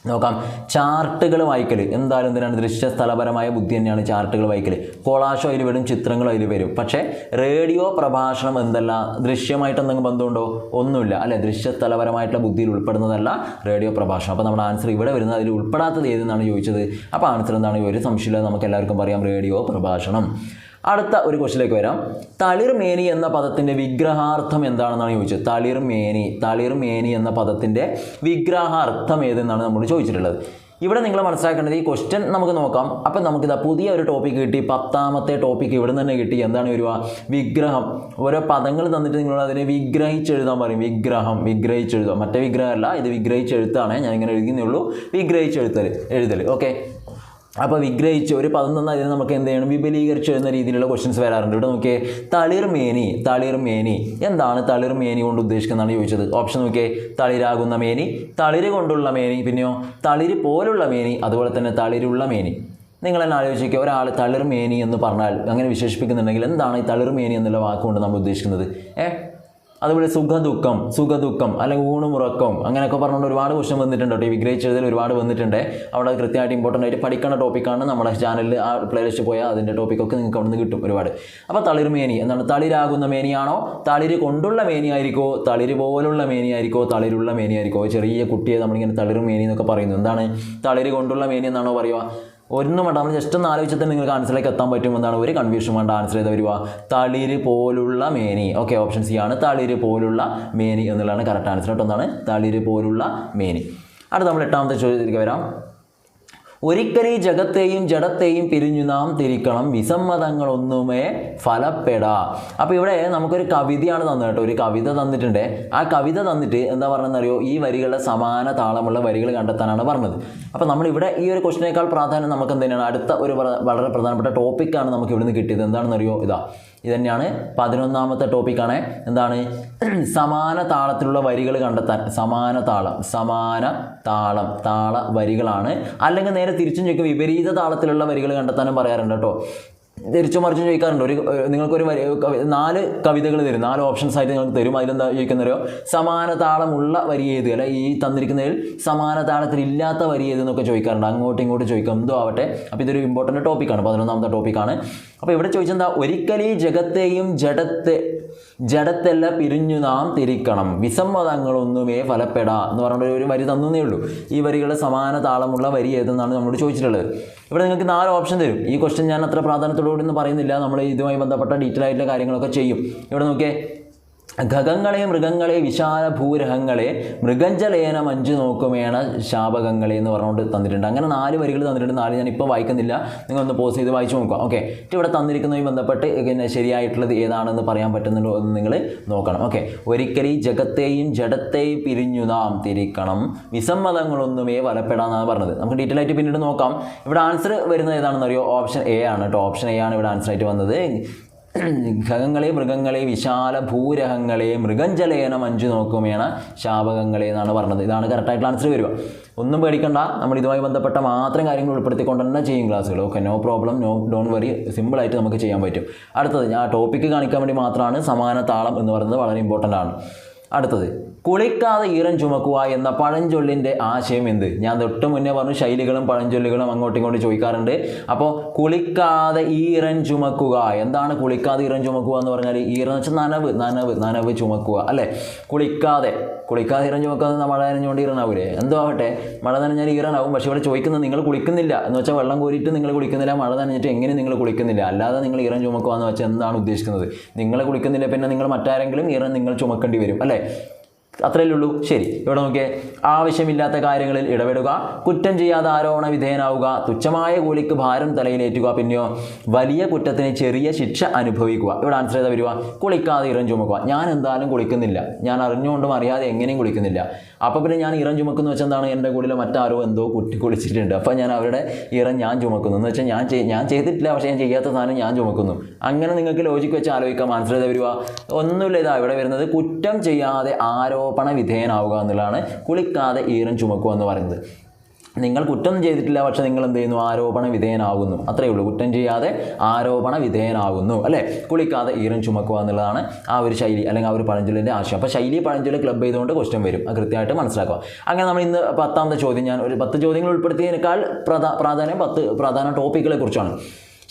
നോക്കാം. ചാർട്ടുകൾ വായിക്കൽ എന്തായാലും എന്തിനാണ്? ദൃശ്യസ്ഥലപരമായ ബുദ്ധി തന്നെയാണ് ചാർട്ടുകൾ വായിക്കൽ കോളാഷോ അതിൽ വരും ചിത്രങ്ങളും അതിൽ വരും. പക്ഷേ റേഡിയോ പ്രഭാഷണം എന്തല്ല? ദൃശ്യമായിട്ട് എന്തെങ്കിലും ബന്ധമുണ്ടോ? ഒന്നുമില്ല. അല്ലെ? ദൃശ്യസ്ഥലപരമായിട്ടുള്ള ബുദ്ധിയിൽ ഉൾപ്പെടുന്നതല്ല റേഡിയോ പ്രഭാഷണം. അപ്പോൾ നമ്മുടെ ആൻസർ ഇവിടെ വരുന്നത് അതിൽ ഉൾപ്പെടാത്തത് ഏതെന്നാണ് ചോദിച്ചത്? അപ്പോൾ ആൻസർ എന്താണ്? ഒരു സംശയമില്ല നമുക്ക് എല്ലാവർക്കും പറയാം റേഡിയോ പ്രഭാഷണം. അടുത്ത ഒരു ക്വസ്റ്റിലേക്ക് വരാം. തളിർമേനി എന്ന പദത്തിന്റെ വിഗ്രഹാർത്ഥം എന്താണെന്നാണ് ചോദിച്ചത്? തളിർമേനി തളിർമേനി എന്ന പദത്തിന്റെ വിഗ്രഹാർത്ഥം ഏതെന്നാണ് നമ്മൾ ചോദിച്ചിട്ടുള്ളത്. ഇവിടെ നിങ്ങൾ മനസ്സിലാക്കേണ്ടത് ഈ ക്വസ്റ്റ്യൻ നമുക്ക് നോക്കാം. അപ്പം നമുക്കിതാ പുതിയ ഒരു ടോപ്പിക് കിട്ടി. പത്താമത്തെ ടോപ്പിക് ഇവിടെ നിന്ന് തന്നെ കിട്ടി. എന്താണ് വരിക? വിഗ്രഹം. ഓരോ പദങ്ങൾ തന്നിട്ട് നിങ്ങൾ അതിനെ വിഗ്രഹിച്ചെഴുതാൻ പറയും. വിഗ്രഹം വിഗ്രഹിച്ചെഴുതുക. മറ്റേ വിഗ്രഹമല്ല ഇത് വിഗ്രഹിച്ചെഴുത്താണ്. ഞാൻ ഇങ്ങനെ എഴുതുന്നേ ഉള്ളൂ. വിഗ്രഹിച്ചെഴുത്തൽ എഴുതൽ ഓക്കെ അപ്പോൾ വിഗ്രഹിച്ച് ഒരു പദം തന്നാൽ അതിനെ നമുക്ക് എന്ത് ചെയ്യണം? വിപുലീകരിച്ച് എന്ന രീതിയിലുള്ള ക്വസ്റ്റ്യൻസ് വരാറുണ്ട്. ഇവിടെ നോക്കിയേ തളിർ മേനി തളിർ മേനി. എന്താണ് തളിർ മേനി കൊണ്ട് ഉദ്ദേശിക്കുന്നതാണ് ചോദിച്ചത്? ഓപ്ഷൻ നോക്കിയേ തളിരാകുന്ന മേനി തളിര് കൊണ്ടുള്ള മേനി പിന്നെയോ തളിര് പോലുള്ള മേനി അതുപോലെ തന്നെ തളിരുള്ള മേനി. നിങ്ങൾ തന്നെ ആലോചിക്കുക ഒരാൾ തളിർമേനി എന്ന് പറഞ്ഞാൽ അങ്ങനെ വിശേഷിപ്പിക്കുന്നുണ്ടെങ്കിൽ എന്താണ് ഈ തളിർമേനി എന്നുള്ള വാക്കുകൊണ്ട് നമ്മൾ ഉദ്ദേശിക്കുന്നത്? ഏ? അതുപോലെ സുഖദുഃഖം സുഖദുഃഖം അല്ലെങ്കിൽ ഊണുമുറക്കം അങ്ങനെയൊക്കെ പറഞ്ഞുകൊണ്ട് ഒരുപാട് ക്വസ്റ്റൻ വന്നിട്ടുണ്ട് കേട്ടോ. ഈ വിഗ്രഹിച്ചതിൽ ഒരുപാട് വന്നിട്ടുണ്ട്. അവിടെ കൃത്യമായിട്ട് ഇമ്പോർട്ടന്റ് ആയിട്ട് പഠിക്കുന്ന ടോപ്പിക്കാണ് നമ്മുടെ ചാനലിൽ ആ പ്ലേലിസ്റ്റ് പോയാൽ അതിന്റെ ടോപ്പിക്കൊക്കെ നിങ്ങൾക്ക് അവിടെ നിന്ന് കിട്ടും ഒരുപാട്. അപ്പോൾ തളിർമേനി എന്താണ്? തളിരാകുന്ന മേനിയാണോ? തളിര് കൊണ്ടുള്ള മേനിയായിരിക്കോ? തളിര് പോലുള്ള മേനിയായിരിക്കോ? തളിരുള്ള മേനിയായിരിക്കോ? ചെറിയ കുട്ടിയെ നമ്മളിങ്ങനെ തളിർ മേനി എന്നൊക്കെ പറയുന്നു എന്താണ്? തളിര് കൊണ്ടുള്ള മേനി എന്നാണോ പറയുക? ഒന്നും വേണ്ട. നമ്മൾ ജസ്റ്റ് ഒന്ന് ആലോചിച്ചാൽ തന്നെ നിങ്ങൾക്ക് ആൻസറിലേക്ക് എത്താൻ പറ്റുമെന്നാണ് ഒരു കൺഫ്യൂഷൻ വേണ്ട ആൻസർ ചെയ്ത് വരിക തളിര് പോലുള്ള മേനി. ഓക്കെ ഓപ്ഷൻ സി ആണ്. തളിര് പോലുള്ള മേനി എന്നുള്ളതാണ് കറക്റ്റ് ആൻസർ കേട്ടോ എന്താണ്? തളിര് പോലുള്ള മേനി. അടുത്ത നമ്മൾ എട്ടാമത്തെ ചോദ്യത്തിലേക്ക് വരാം. ഒരിക്കൽ ജഗത്തെയും ജഡത്തെയും പിരിഞ്ഞു നാം തിരിക്കണം. വിസമ്മതങ്ങളൊന്നുമേ ഫലപ്പെടാ. അപ്പോൾ ഇവിടെ നമുക്കൊരു കവിതയാണ് തന്നത് കേട്ടോ. ഒരു കവിത തന്നിട്ടുണ്ട്. ആ കവിത തന്നിട്ട് എന്താ പറഞ്ഞെന്നറിയോ ഈ വരികളുടെ സമാന താളമുള്ള വരികൾ കണ്ടെത്താനാണ് പറഞ്ഞത്. അപ്പോൾ നമ്മൾ ഇവിടെ ഈ ഒരു ക്വസ്റ്റിനേക്കാൾ പ്രാധാന്യം നമുക്ക് എന്തിനാണ് അടുത്ത ഒരു വളരെ പ്രധാനപ്പെട്ട ടോപ്പിക്കാണ് നമുക്ക് ഇവിടുന്ന് കിട്ടിയത്. എന്താണെന്നറിയോ? ഇതാ. ഇത് തന്നെയാണ് പതിനൊന്നാമത്തെ ടോപ്പിക്കാണ്. എന്താണ്? സമാന താളത്തിലുള്ള വരികൾ കണ്ടെത്താൻ സമാന താളം സമാന താളം താള വരികളാണ്. അല്ലെങ്കിൽ നേരെ തിരിച്ചും ചോദിക്കും വിപരീത താളത്തിലുള്ള വരികൾ കണ്ടെത്താനും പറയാറുണ്ട് കേട്ടോ. തിരിച്ചും മറിച്ചും ചോദിക്കാറുണ്ട്. ഒരു നിങ്ങൾക്കൊരു നാല് കവിതകൾ തരും. നാല് ഓപ്ഷൻസ് ആയിട്ട് നിങ്ങൾക്ക് തരും. അതിലെന്താ ചോദിക്കുന്നവരോ സമാന താളമുള്ള വരി ഏത്? അല്ലെ ഈ തന്നിരിക്കുന്നതിൽ സമാന താളത്തിൽ ഇല്ലാത്ത വരി ഏത് എന്നൊക്കെ ചോദിക്കാറുണ്ട്. അങ്ങോട്ടും ഇങ്ങോട്ടും ചോദിക്കാം. എന്തോ ആവട്ടെ. അപ്പോൾ ഇതൊരു ഇമ്പോർട്ടന്റ് ടോപ്പിക്കാണ് പതിനൊന്നാമത്തെ ടോപ്പിക്കാണ് അപ്പോൾ ഇവിടെ ചോദിച്ചെന്താ? ഒരിക്കൽ ഈ ജഗത്തെയും ജഡത്തെ ജഡത്തെല്ല പിരിഞ്ഞു നാം തിരിക്കണം. വിസമ്മതങ്ങളൊന്നുമേ ഫലപ്പെടാ എന്ന് പറഞ്ഞിട്ട് ഒരു വരി തന്നേ ഉള്ളൂ. ഈ വരികളുടെ സമാന താളമുള്ള വരി ഏതെന്നാണ് നമ്മളോട് ചോദിച്ചിട്ടുള്ളത്. ഇവിടെ നിങ്ങൾക്ക് നാല് ഓപ്ഷൻ തരും. ഈ ക്വസ്റ്റ്യൻ ഞാൻ അത്ര പ്രാധാന്യത്തോടുകൂടി ഒന്നും പറയുന്നില്ല. നമ്മൾ ഇതുമായി ബന്ധപ്പെട്ട ഡീറ്റെയിൽ ആയിട്ടുള്ള കാര്യങ്ങളൊക്കെ ചെയ്യും. ഇവിടെ നോക്കിയേ. ഖഗങ്ങളെ മൃഗങ്ങളെ വിശാല ഭൂരഹങ്ങളെ മൃഗഞ്ചലേന മഞ്ജു നോക്കുമേണ ശാപകങ്ങളെ എന്ന് പറഞ്ഞുകൊണ്ട് തന്നിട്ടുണ്ട്. അങ്ങനെ നാല് വരികൾ തന്നിട്ടുണ്ട്. നാല് ഞാൻ ഇപ്പോൾ വായിക്കുന്നില്ല. നിങ്ങൾ ഒന്ന് പോസ് ചെയ്ത് വായിച്ചു നോക്കുക. ഓക്കെ ഇവിടെ തന്നിരിക്കുന്നതുമായി ബന്ധപ്പെട്ട് പിന്നെ ശരിയായിട്ടുള്ളത് ഏതാണെന്ന് പറയാൻ പറ്റുന്നുണ്ടോ എന്ന് നിങ്ങൾ നോക്കണം. ഓക്കെ ഒരിക്കലും ഈ ജഗത്തെയും ജഡത്തെയും പിരിഞ്ഞു നാം തിരിക്കണം. വിസമ്മതങ്ങളൊന്നുമേ വലപ്പെടാന്നാണ് പറഞ്ഞത്. നമുക്ക് ഡീറ്റെയിൽ ആയിട്ട് പിന്നീട് നോക്കാം. ഇവിടെ ആൻസർ വരുന്നത് ഏതാണെന്ന് അറിയോ ഓപ്ഷൻ എ ആണ് കേട്ടോ ഓപ്ഷൻ എ ആണ് ഇവിടെ ആൻസർ ആയിട്ട് വന്നത്. ഖഗങ്ങളെ മൃഗങ്ങളെ വിശാല ഭൂരഹങ്ങളെ മൃഗഞ്ചലേന മഞ്ചു നോക്കുമേണ ശാപകങ്ങളെ എന്നാണ് പറഞ്ഞത്. ഇതാണ് കറക്റ്റായിട്ടുള്ള ആൻസർ വരിക. ഒന്നും പേടിക്കണ്ട. നമ്മൾ ഇതുമായി ബന്ധപ്പെട്ട മാത്രം കാര്യങ്ങൾ ഉൾപ്പെടുത്തിക്കൊണ്ട് തന്നെ ചെയ്യും ക്ലാസ്സുകൾ. Okay no problem no don't worry സിമ്പിളായിട്ട് നമുക്ക് ചെയ്യാൻ പറ്റും. അടുത്തത് ഞാൻ ടോപ്പിക്ക് കാണിക്കാൻ വേണ്ടി മാത്രമാണ് സമാന താളം എന്ന് പറയുന്നത് വളരെ ഇമ്പോർട്ടന്റ് ആണ്. അടുത്തത് കുളിക്കാതെ ഈറൻ ചുമക്കുക എന്ന പഴഞ്ചൊല്ലിന്റെ ആശയം എന്ത്? ഞാൻ തൊട്ട് മുന്നേ പറഞ്ഞു ശൈലികളും പഴഞ്ചൊല്ലുകളും അങ്ങോട്ടും ഇങ്ങോട്ടും ചോദിക്കാറുണ്ട്. അപ്പോൾ കുളിക്കാതെ ഈറൻ ചുമക്കുക. എന്താണ് കുളിക്കാതെ ഈറൻ ചുമക്കുക എന്ന് പറഞ്ഞാൽ ഈറൻ വെച്ചാൽ നനവ് നനവ് നനവ് ചുമക്കുക അല്ലേ? കുളിക്കാതെ കുളിക്കാതെ ഈറൻ ചുമക്കാതെ മഴ നനഞ്ഞുകൊണ്ട് ഈറനാവൂലേ? എന്തോ ആവട്ടെ മഴ നനഞ്ഞാൽ ഈറനാവും. പക്ഷേ ഇവിടെ ചോദിക്കുന്നത് നിങ്ങൾ കുളിക്കുന്നില്ല എന്ന് വെച്ചാൽ വെള്ളം കോരിയിട്ട് നിങ്ങൾ കുളിക്കുന്നില്ല മഴ നനഞ്ഞിട്ട് എങ്ങനെ നിങ്ങൾ കുളിക്കുന്നില്ല? അല്ലാതെ നിങ്ങൾ ഈറൻ ചുമക്കുക എന്ന് വെച്ചാൽ എന്താണ് ഉദ്ദേശിക്കുന്നത്? നിങ്ങൾ കുളിക്കുന്നില്ല പിന്നെ നിങ്ങൾ മറ്റാരെങ്കിലും ഈറൻ നിങ്ങൾ ചുമക്കേണ്ടി വരും അല്ലേ? അത്രയല്ലേ ഉള്ളൂ ശരി. ഇവിടെ നോക്കിയേ. ആവശ്യമില്ലാത്ത കാര്യങ്ങളിൽ ഇടപെടുക. കുറ്റം ചെയ്യാതെ ആരോപണ വിധേയനാവുക. തുച്ഛമായ കൂലിക്ക് ഭാരം തലയിലേറ്റുക. പിന്നെയോ വലിയ കുറ്റത്തിന് ചെറിയ ശിക്ഷ അനുഭവിക്കുക. ഇവിടെ ആൻസർ ചെയ്താൽ വരിക. കുളിക്കാതെ ഇറം ചുമക്കുക. ഞാൻ എന്തായാലും കുളിക്കുന്നില്ല. ഞാൻ അറിഞ്ഞുകൊണ്ടും അറിയാതെ എങ്ങനെയും കുളിക്കുന്നില്ല. അപ്പോൾ പിന്നെ ഞാൻ ഇറം ചുമക്കുന്ന വെച്ചാൽ എന്താണ്? എന്റെ കൂടെ മറ്റാരോ എന്തോ കുട്ടി കുളിച്ചിട്ടുണ്ട്. അപ്പോൾ ഞാൻ അവരുടെ ഇറം ഞാൻ ചുമക്കുന്നു. എന്ന് വെച്ചാൽ ഞാൻ ഞാൻ ചെയ്തിട്ടില്ല. പക്ഷേ ഞാൻ ചെയ്യാത്ത സാധനം ഞാൻ ചുമക്കുന്നു. അങ്ങനെ നിങ്ങൾക്ക് ലോജിക്ക് വെച്ച് ആലോചിക്കാം. ആൻസർ ചെയ്താൽ വരിക. ഒന്നുമില്ല. ഇതാ ഇവിടെ വരുന്നത്. കുറ്റം ചെയ്യാതെ ആരോപണ വിധേയനാവുക എന്നുള്ളതാണ് കുളിക്കാതെ ഈറൻ ചുമക്കുക എന്ന് പറയുന്നത്. നിങ്ങൾ കുറ്റം ചെയ്തിട്ടില്ല പക്ഷെ നിങ്ങൾ എന്ത് ചെയ്യുന്നു? ആരോപണ വിധേയനാകുന്നു അത്രയേ ഉള്ളൂ. കുറ്റം ചെയ്യാതെ ആരോപണ വിധേയനാകുന്നു അല്ലേ? കുളിക്കാതെ ഈറൻ ചുമക്കുക എന്നുള്ളതാണ് ആ ഒരു ശൈലി അല്ലെങ്കിൽ ആ ഒരു പഴഞ്ചൊല്ലിന്റെ ആശയം. അപ്പോൾ ശൈലി പഴഞ്ചൊല്ലി ക്ലബ് ചെയ്തുകൊണ്ട് ക്വസ്റ്റ്യൻ വരും. അത് കൃത്യമായിട്ട് മനസ്സിലാക്കുക. അങ്ങനെ നമ്മൾ ഇന്ന് പത്താമത്തെ ചോദ്യം ഞാൻ ഒരു പത്ത് ചോദ്യങ്ങൾ ഉൾപ്പെടുത്തിയതിനേക്കാൾ പ്രധാ പ്രാധാന്യം പത്ത് പ്രധാന ടോപ്പിക്കുകളെ കുറിച്ചാണ്.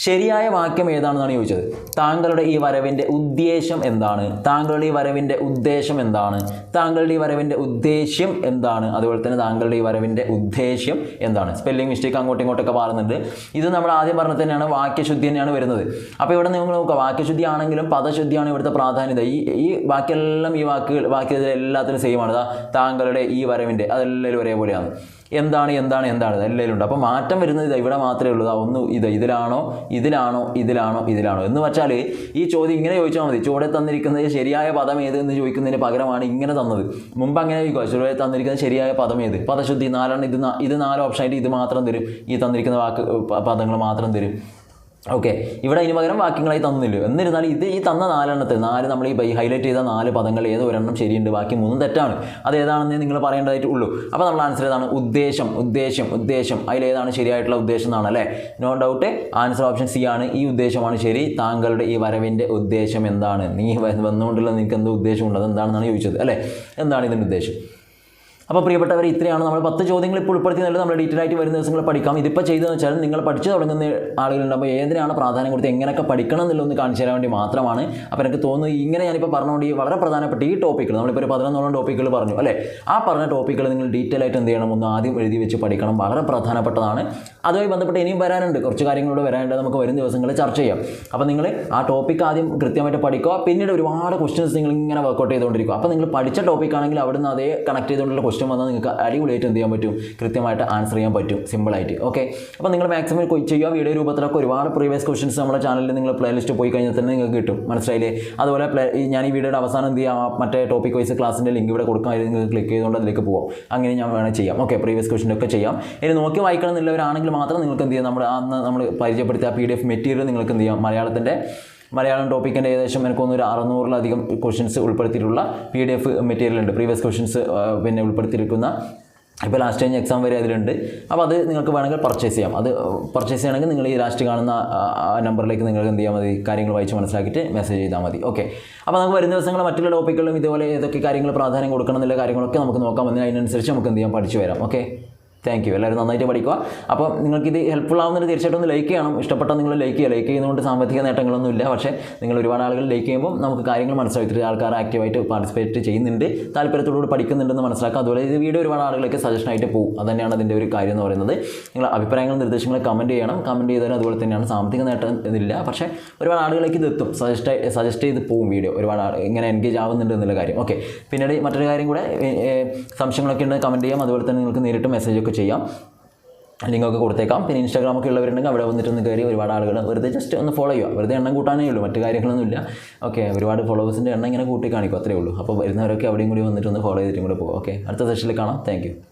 ശരിയായ വാക്യം ഏതാണെന്നാണ് ചോദിച്ചത്? താങ്കളുടെ ഈ വരവിന്റെ ഉദ്ദേശം എന്താണ്? താങ്കളുടെ ഈ വരവിന്റെ ഉദ്ദേശം എന്താണ്? താങ്കളുടെ ഈ വരവിന്റെ ഉദ്ദേശ്യം എന്താണ്? അതുപോലെ തന്നെ താങ്കളുടെ ഈ വരവിന്റെ ഉദ്ദേശ്യം എന്താണ്? സ്പെല്ലിംഗ് മിസ്റ്റേക്ക് അങ്ങോട്ടും ഇങ്ങോട്ടൊക്കെ മാറുന്നുണ്ട്. ഇത് നമ്മൾ ആദ്യം പറഞ്ഞ തന്നെയാണ് വാക്യശുദ്ധി തന്നെയാണ് വരുന്നത്. അപ്പോൾ ഇവിടെ നിങ്ങൾ നോക്കുക വാക്യശുദ്ധി ആണെങ്കിലും പദശുദ്ധിയാണ് ഇവിടുത്തെ പ്രാധാന്യത. ഈ ഈ ബാക്കിയെല്ലാം ഈ വാക്കുകൾ ബാക്കിയതിൽ എല്ലാത്തിനും സെയിം ആണ്. താങ്കളുടെ ഈ വരവിന്റെ അതെല്ലാവരും ഒരേപോലെയാണ്. എന്താണ് എന്താണ് എന്താണ്? എല്ലാവരും ഉണ്ട് അപ്പോൾ മാറ്റം വരുന്നത് ഇതാ ഇവിടെ മാത്രമേ ഉള്ളൂ. ഒന്ന് ഇത് ഇതിലാണോ ഇതിലാണോ ഇതിലാണോ ഇതിലാണോ? എന്ന് വെച്ചാൽ ഈ ചോദ്യം ഇങ്ങനെ ചോദിച്ചാൽ മതി. ചുവടെ തന്നിരിക്കുന്നത് ശരിയായ പദം ഏത് എന്ന് ചോദിക്കുന്നതിന് പകരമാണ് ഇങ്ങനെ തന്നത്. മുമ്പ് അങ്ങനെ ചോദിക്കുക ചുവടെ തന്നിരിക്കുന്നത് ശരിയായ പദം ഏത്? പദശുദ്ധി നാലാണ് ഇത് ഇത് നാല് ഓപ്ഷനായിട്ട് ഇത് മാത്രം തരും. ഈ തന്നിരിക്കുന്ന വാക്ക് പദങ്ങൾ മാത്രം തരും. ഓക്കെ ഇവിടെ അതിന് പകരം വാക്യങ്ങളായി തന്നില്ല. എന്നിരുന്നാലും ഇത് ഈ തന്ന നാലെണ്ണത്തിൽ നാല് നമ്മൾ ഈ ഹൈലൈറ്റ് ചെയ്ത നാല് പദങ്ങൾ ഏത് ഒരെണ്ണം ശരിയുണ്ട് ബാക്കി മൂന്നും തെറ്റാണ്. അത് ഏതാണെന്നേ നിങ്ങൾ പറയേണ്ടതായിട്ട് ഉള്ളൂ അപ്പോൾ നമ്മൾ ആൻസർ ഏതാണ്? ഉദ്ദേശം ഉദ്ദേശം ഉദ്ദേശം. അതിലേതാണ് ശരിയായിട്ടുള്ള ഉദ്ദേശം എന്നാണ് അല്ലേ? No doubt answer option C ആണ്. ഈ ഉദ്ദേശമാണ് ശരി. താങ്കളുടെ ഈ വരവിന്റെ ഉദ്ദേശം എന്താണ്? നീ വന്നുകൊണ്ടുള്ള നിനക്ക് എന്ത് ഉദ്ദേശമുണ്ട്. അത് എന്താണെന്നാണ് ചോദിച്ചത് അല്ലേ? എന്താണ് ഇതിന്റെ ഉദ്ദേശം? അപ്പോൾ പ്രിയപ്പെട്ടവർ ഇത്രയാണ് നമ്മൾ പത്ത് ചോദ്യങ്ങൾ ഇപ്പോൾ ഉൾപ്പെടുത്തി നല്ല നമ്മൾ ഡീറ്റെയിൽ ആയിട്ട് വരുന്ന ദിവസങ്ങൾ പഠിക്കാം. ഇതിപ്പോൾ ചെയ്തതെന്ന് വെച്ചാൽ നിങ്ങൾ പഠിച്ചു തുടങ്ങുന്ന ആളുകളുണ്ടാകുമ്പോൾ ഏതിനാണ് പ്രാധാന്യം കൊടുത്ത് എങ്ങനെയൊക്കെ പഠിക്കണം എന്നുള്ളൊന്ന് കാണിച്ചു തരാൻ വേണ്ടി മാത്രമാണ്. അപ്പോൾ എനിക്ക് തോന്നുന്നു ഇങ്ങനെ ഞാനിപ്പോൾ പറഞ്ഞുകൊണ്ട് ഈ വളരെ പ്രധാനപ്പെട്ട ഈ ടോപ്പിക്കുകൾ നമ്മളിപ്പോൾ ഒരു പതിനൊന്നോളം ടോപ്പിക്കുകൾ പറഞ്ഞു അല്ലേ? ആ പറഞ്ഞ ടോപ്പിക്കുകൾ നിങ്ങൾ ഡീറ്റെയിൽ ആയിട്ട് എന്ത് ചെയ്യണം? ഒന്ന് ആദ്യം എഴുതി വെച്ച് പഠിക്കണം. വളരെ പ്രധാനപ്പെട്ടതാണ്. അതുമായി ബന്ധപ്പെട്ട് ഇനിയും വരാനുണ്ട്. കുറച്ച് കാര്യങ്ങളോട് വരാനുണ്ട്. നമുക്ക് വരും ദിവസങ്ങളിൽ ചർച്ച ചെയ്യാം. അപ്പോൾ നിങ്ങൾ ആ ടോപ്പിക്ക് ആദ്യം കൃത്യമായിട്ട് പഠിക്കുക. പിന്നീട് ഒരുപാട് ക്വസ്റ്റ്യൻസ് നിങ്ങൾ ഇങ്ങനെ വർക്കൗട്ട് ചെയ്തുകൊണ്ടിരിക്കും അപ്പോൾ നിങ്ങൾ പഠിച്ച ടോപ്പിക്കാണെങ്കിൽ അവിടുന്ന് അതേ കണക്ട് ചെയ്തുകൊണ്ടുള്ള വന്നാൽ നിങ്ങൾക്ക് അടിപൊളിയായിട്ട് എന്ത് ചെയ്യാൻ പറ്റും? കൃത്യമായിട്ട് ആൻസർ ചെയ്യാൻ പറ്റും. സിമ്പിളായിട്ട് ഓക്കെ അപ്പോൾ നിങ്ങൾ മാക്സിമം ചെയ്യുക. വീഡിയോ രൂപത്തിലൊക്കെ ഒരുപാട് പ്രീവിയസ് ക്വസ്റ്റ്യൻസ് നമ്മുടെ ചാനലിൽ നിങ്ങൾ പ്ലേലിസ്റ്റ് പോയി കഴിഞ്ഞാൽ തന്നെ നിങ്ങൾക്ക് കിട്ടും. മനസ്സിലായില്ലേ? അതുപോലെ ഞാൻ ഈ വീഡിയോയുടെ അവസാനം എന്ത് ചെയ്യാം? മറ്റേ ടോപ്പിക് വൈസ് ക്ലാസ്സിന്റെ ലിങ്ക് ഇവിടെ കൊടുക്കാം നിങ്ങൾ ക്ലിക്ക് ചെയ്തുകൊണ്ട് അതിലേക്ക് പോകാം അങ്ങനെ ഞാൻ വേണമെങ്കിൽ ചെയ്യാം. ഓക്കെ പ്രീവിയസ് ക്വസ്റ്റ്യൻ ഒക്കെ ചെയ്യാം. ഇനി നോക്കി വായിക്കണം എന്നുള്ളവരാണെങ്കിൽ മാത്രം നിങ്ങൾക്ക് എന്ത് ചെയ്യാം? നമ്മൾ അന്ന് നമ്മൾ പരിചയപ്പെടുത്തിയ പി ഡി എഫ് മെറ്റീരിയൽ നിങ്ങൾക്ക് എന്ത് ചെയ്യാം? മലയാളത്തിന്റെ മലയാളം ടോപ്പിക്കിന്റെ ഏകദേശം എനിക്കൊന്ന് ഒരു അറുന്നൂറിലധികം ക്വസ്റ്റ്യൻസ് ഉൾപ്പെടുത്തിയിട്ടുള്ള പി ഡി എഫ് മെറ്റീരിയൽ ഉണ്ട് പ്രീവിയസ് ക്വസ്റ്റ്യൻസ് പിന്നെ ഉൾപ്പെടുത്തിയിരിക്കുന്ന ഇപ്പോൾ ലാസ്റ്റ് കഴിഞ്ഞ എക്സാം വരെ അതിലുണ്ട്. അപ്പോൾ അത് നിങ്ങൾക്ക് വേണമെങ്കിൽ പർച്ചേസ് ചെയ്യാം. അത് പർച്ചേസ് ചെയ്യണമെങ്കിൽ നിങ്ങൾ ഈ ലാസ്റ്റ് കാണുന്ന നമ്പറിലേക്ക് നിങ്ങൾക്ക് എന്ത് ചെയ്യാൽ മതി? കാര്യങ്ങൾ വായിച്ച് മനസ്സിലാക്കിയിട്ട് മെസ്സേജ് ചെയ്താൽ മതി. ഓക്കെ അപ്പോൾ നമുക്ക് വരുന്ന ദിവസങ്ങൾ മറ്റുള്ള ടോപ്പിക്കുകളും ഇതുപോലെ ഏതൊക്കെ കാര്യങ്ങൾ പ്രാധാന്യം കൊടുക്കണം എന്നുള്ള കാര്യങ്ങളൊക്കെ നമുക്ക് നോക്കാം. അതിനനുസരിച്ച് നമുക്ക് എന്ത് ചെയ്യാം പഠിച്ചു വരാം. ഓക്കെ താങ്ക് യു എല്ലാവരും നന്നായിട്ട് പഠിക്കുക. അപ്പോൾ നിങ്ങൾക്ക് ഇത് ഹെൽപ്ഫുൾ ആവുന്നതിന് തീർച്ചയായിട്ടും ഒന്ന് ലൈക്ക് ചെയ്യണം. ഇഷ്ടപ്പെട്ടാൽ നിങ്ങൾ ലൈക്ക് ചെയ്യുക. ലൈക്ക് ചെയ്യുന്നതുകൊണ്ട് സാമ്പത്തിക നേട്ടങ്ങളൊന്നും ഇല്ല. പക്ഷേ നിങ്ങൾ ഒരുപാട് ആളുകൾ ലൈക്ക് ചെയ്യുമ്പോൾ നമുക്ക് കാര്യങ്ങൾ മനസ്സിലാക്കി ആൾക്കാർ ആക്റ്റീവായിട്ട് പാർട്ടിസിപ്പേറ്റ് ചെയ്യുന്നുണ്ട്. താല്പര്യത്തോടുകൂടി പഠിക്കുന്നുണ്ടെന്ന് മനസ്സിലാക്കുക അതുപോലെ ഇത് വീഡിയോ ഒരുപാട് ആളുകൾക്ക് സജഷൻ ആയിട്ട് പോകും. അത് തന്നെയാണ് അതിന്റെ ഒരു കാര്യം എന്ന് പറയുന്നത്. നിങ്ങൾ അഭിപ്രായങ്ങൾ നിർദ്ദേശങ്ങൾ കമന്റ് ചെയ്യണം. കമന്റ് ചെയ്താലും അതുപോലെ തന്നെയാണ് സാമ്പത്തിക നേട്ടം ഇതില്ല. പക്ഷേ ഒരുപാട് ആളുകളിലേക്ക് ഇത് എത്തും. സജസ്റ്റ് സജസ്റ്റ് ചെയ്ത് പോകും വീഡിയോ ഒരുപാട് ആൾ ഇങ്ങനെ എൻഗേജ് ആവുന്നുണ്ട് എന്നുള്ള കാര്യം. ഓക്കെ പിന്നീട് മറ്റൊരു കാര്യം കൂടെ സംശയങ്ങളൊക്കെ ഉണ്ടെങ്കിൽ കമന്റ് ചെയ്യാം. അതുപോലെ തന്നെ നിങ്ങൾക്ക് നേരിട്ട് മെസ്സേജ് ഒക്കെ ചെയ്യാം. ലിങ്കൊക്കെ കൊടുത്തേക്കാം. പിന്നെ ഇൻസ്റ്റാഗ്രാം ഒക്കെ ഉള്ളവരുണ്ടെങ്കിൽ അവിടെ വന്നിട്ട് ഒന്ന് കയറി ഒരുപാട് ആളുകൾ വെറുതെ ജസ്റ്റ് ഒന്ന് ഫോളോ ചെയ്യുക. വെറുതെ എണ്ണം കൂട്ടാനേ ഉള്ളൂ. മറ്റു കാര്യങ്ങളൊന്നുമില്ല. ഓക്കെ ഒരുപാട് ഫോളോവേഴ്സിന്റെ എണ്ണം ഇങ്ങനെ കൂട്ടി കാണിക്കും അത്രേ ഉള്ളൂ. അപ്പോൾ വരുന്നവരൊക്കെ അവിടെയും കൂടി വന്നിട്ട് ഒന്ന് ഫോളോ ചെയ്തിട്ടും കൂടെ പോകും. ഓക്കെ അടുത്ത സെഷനിൽ കാണാം. താങ്ക്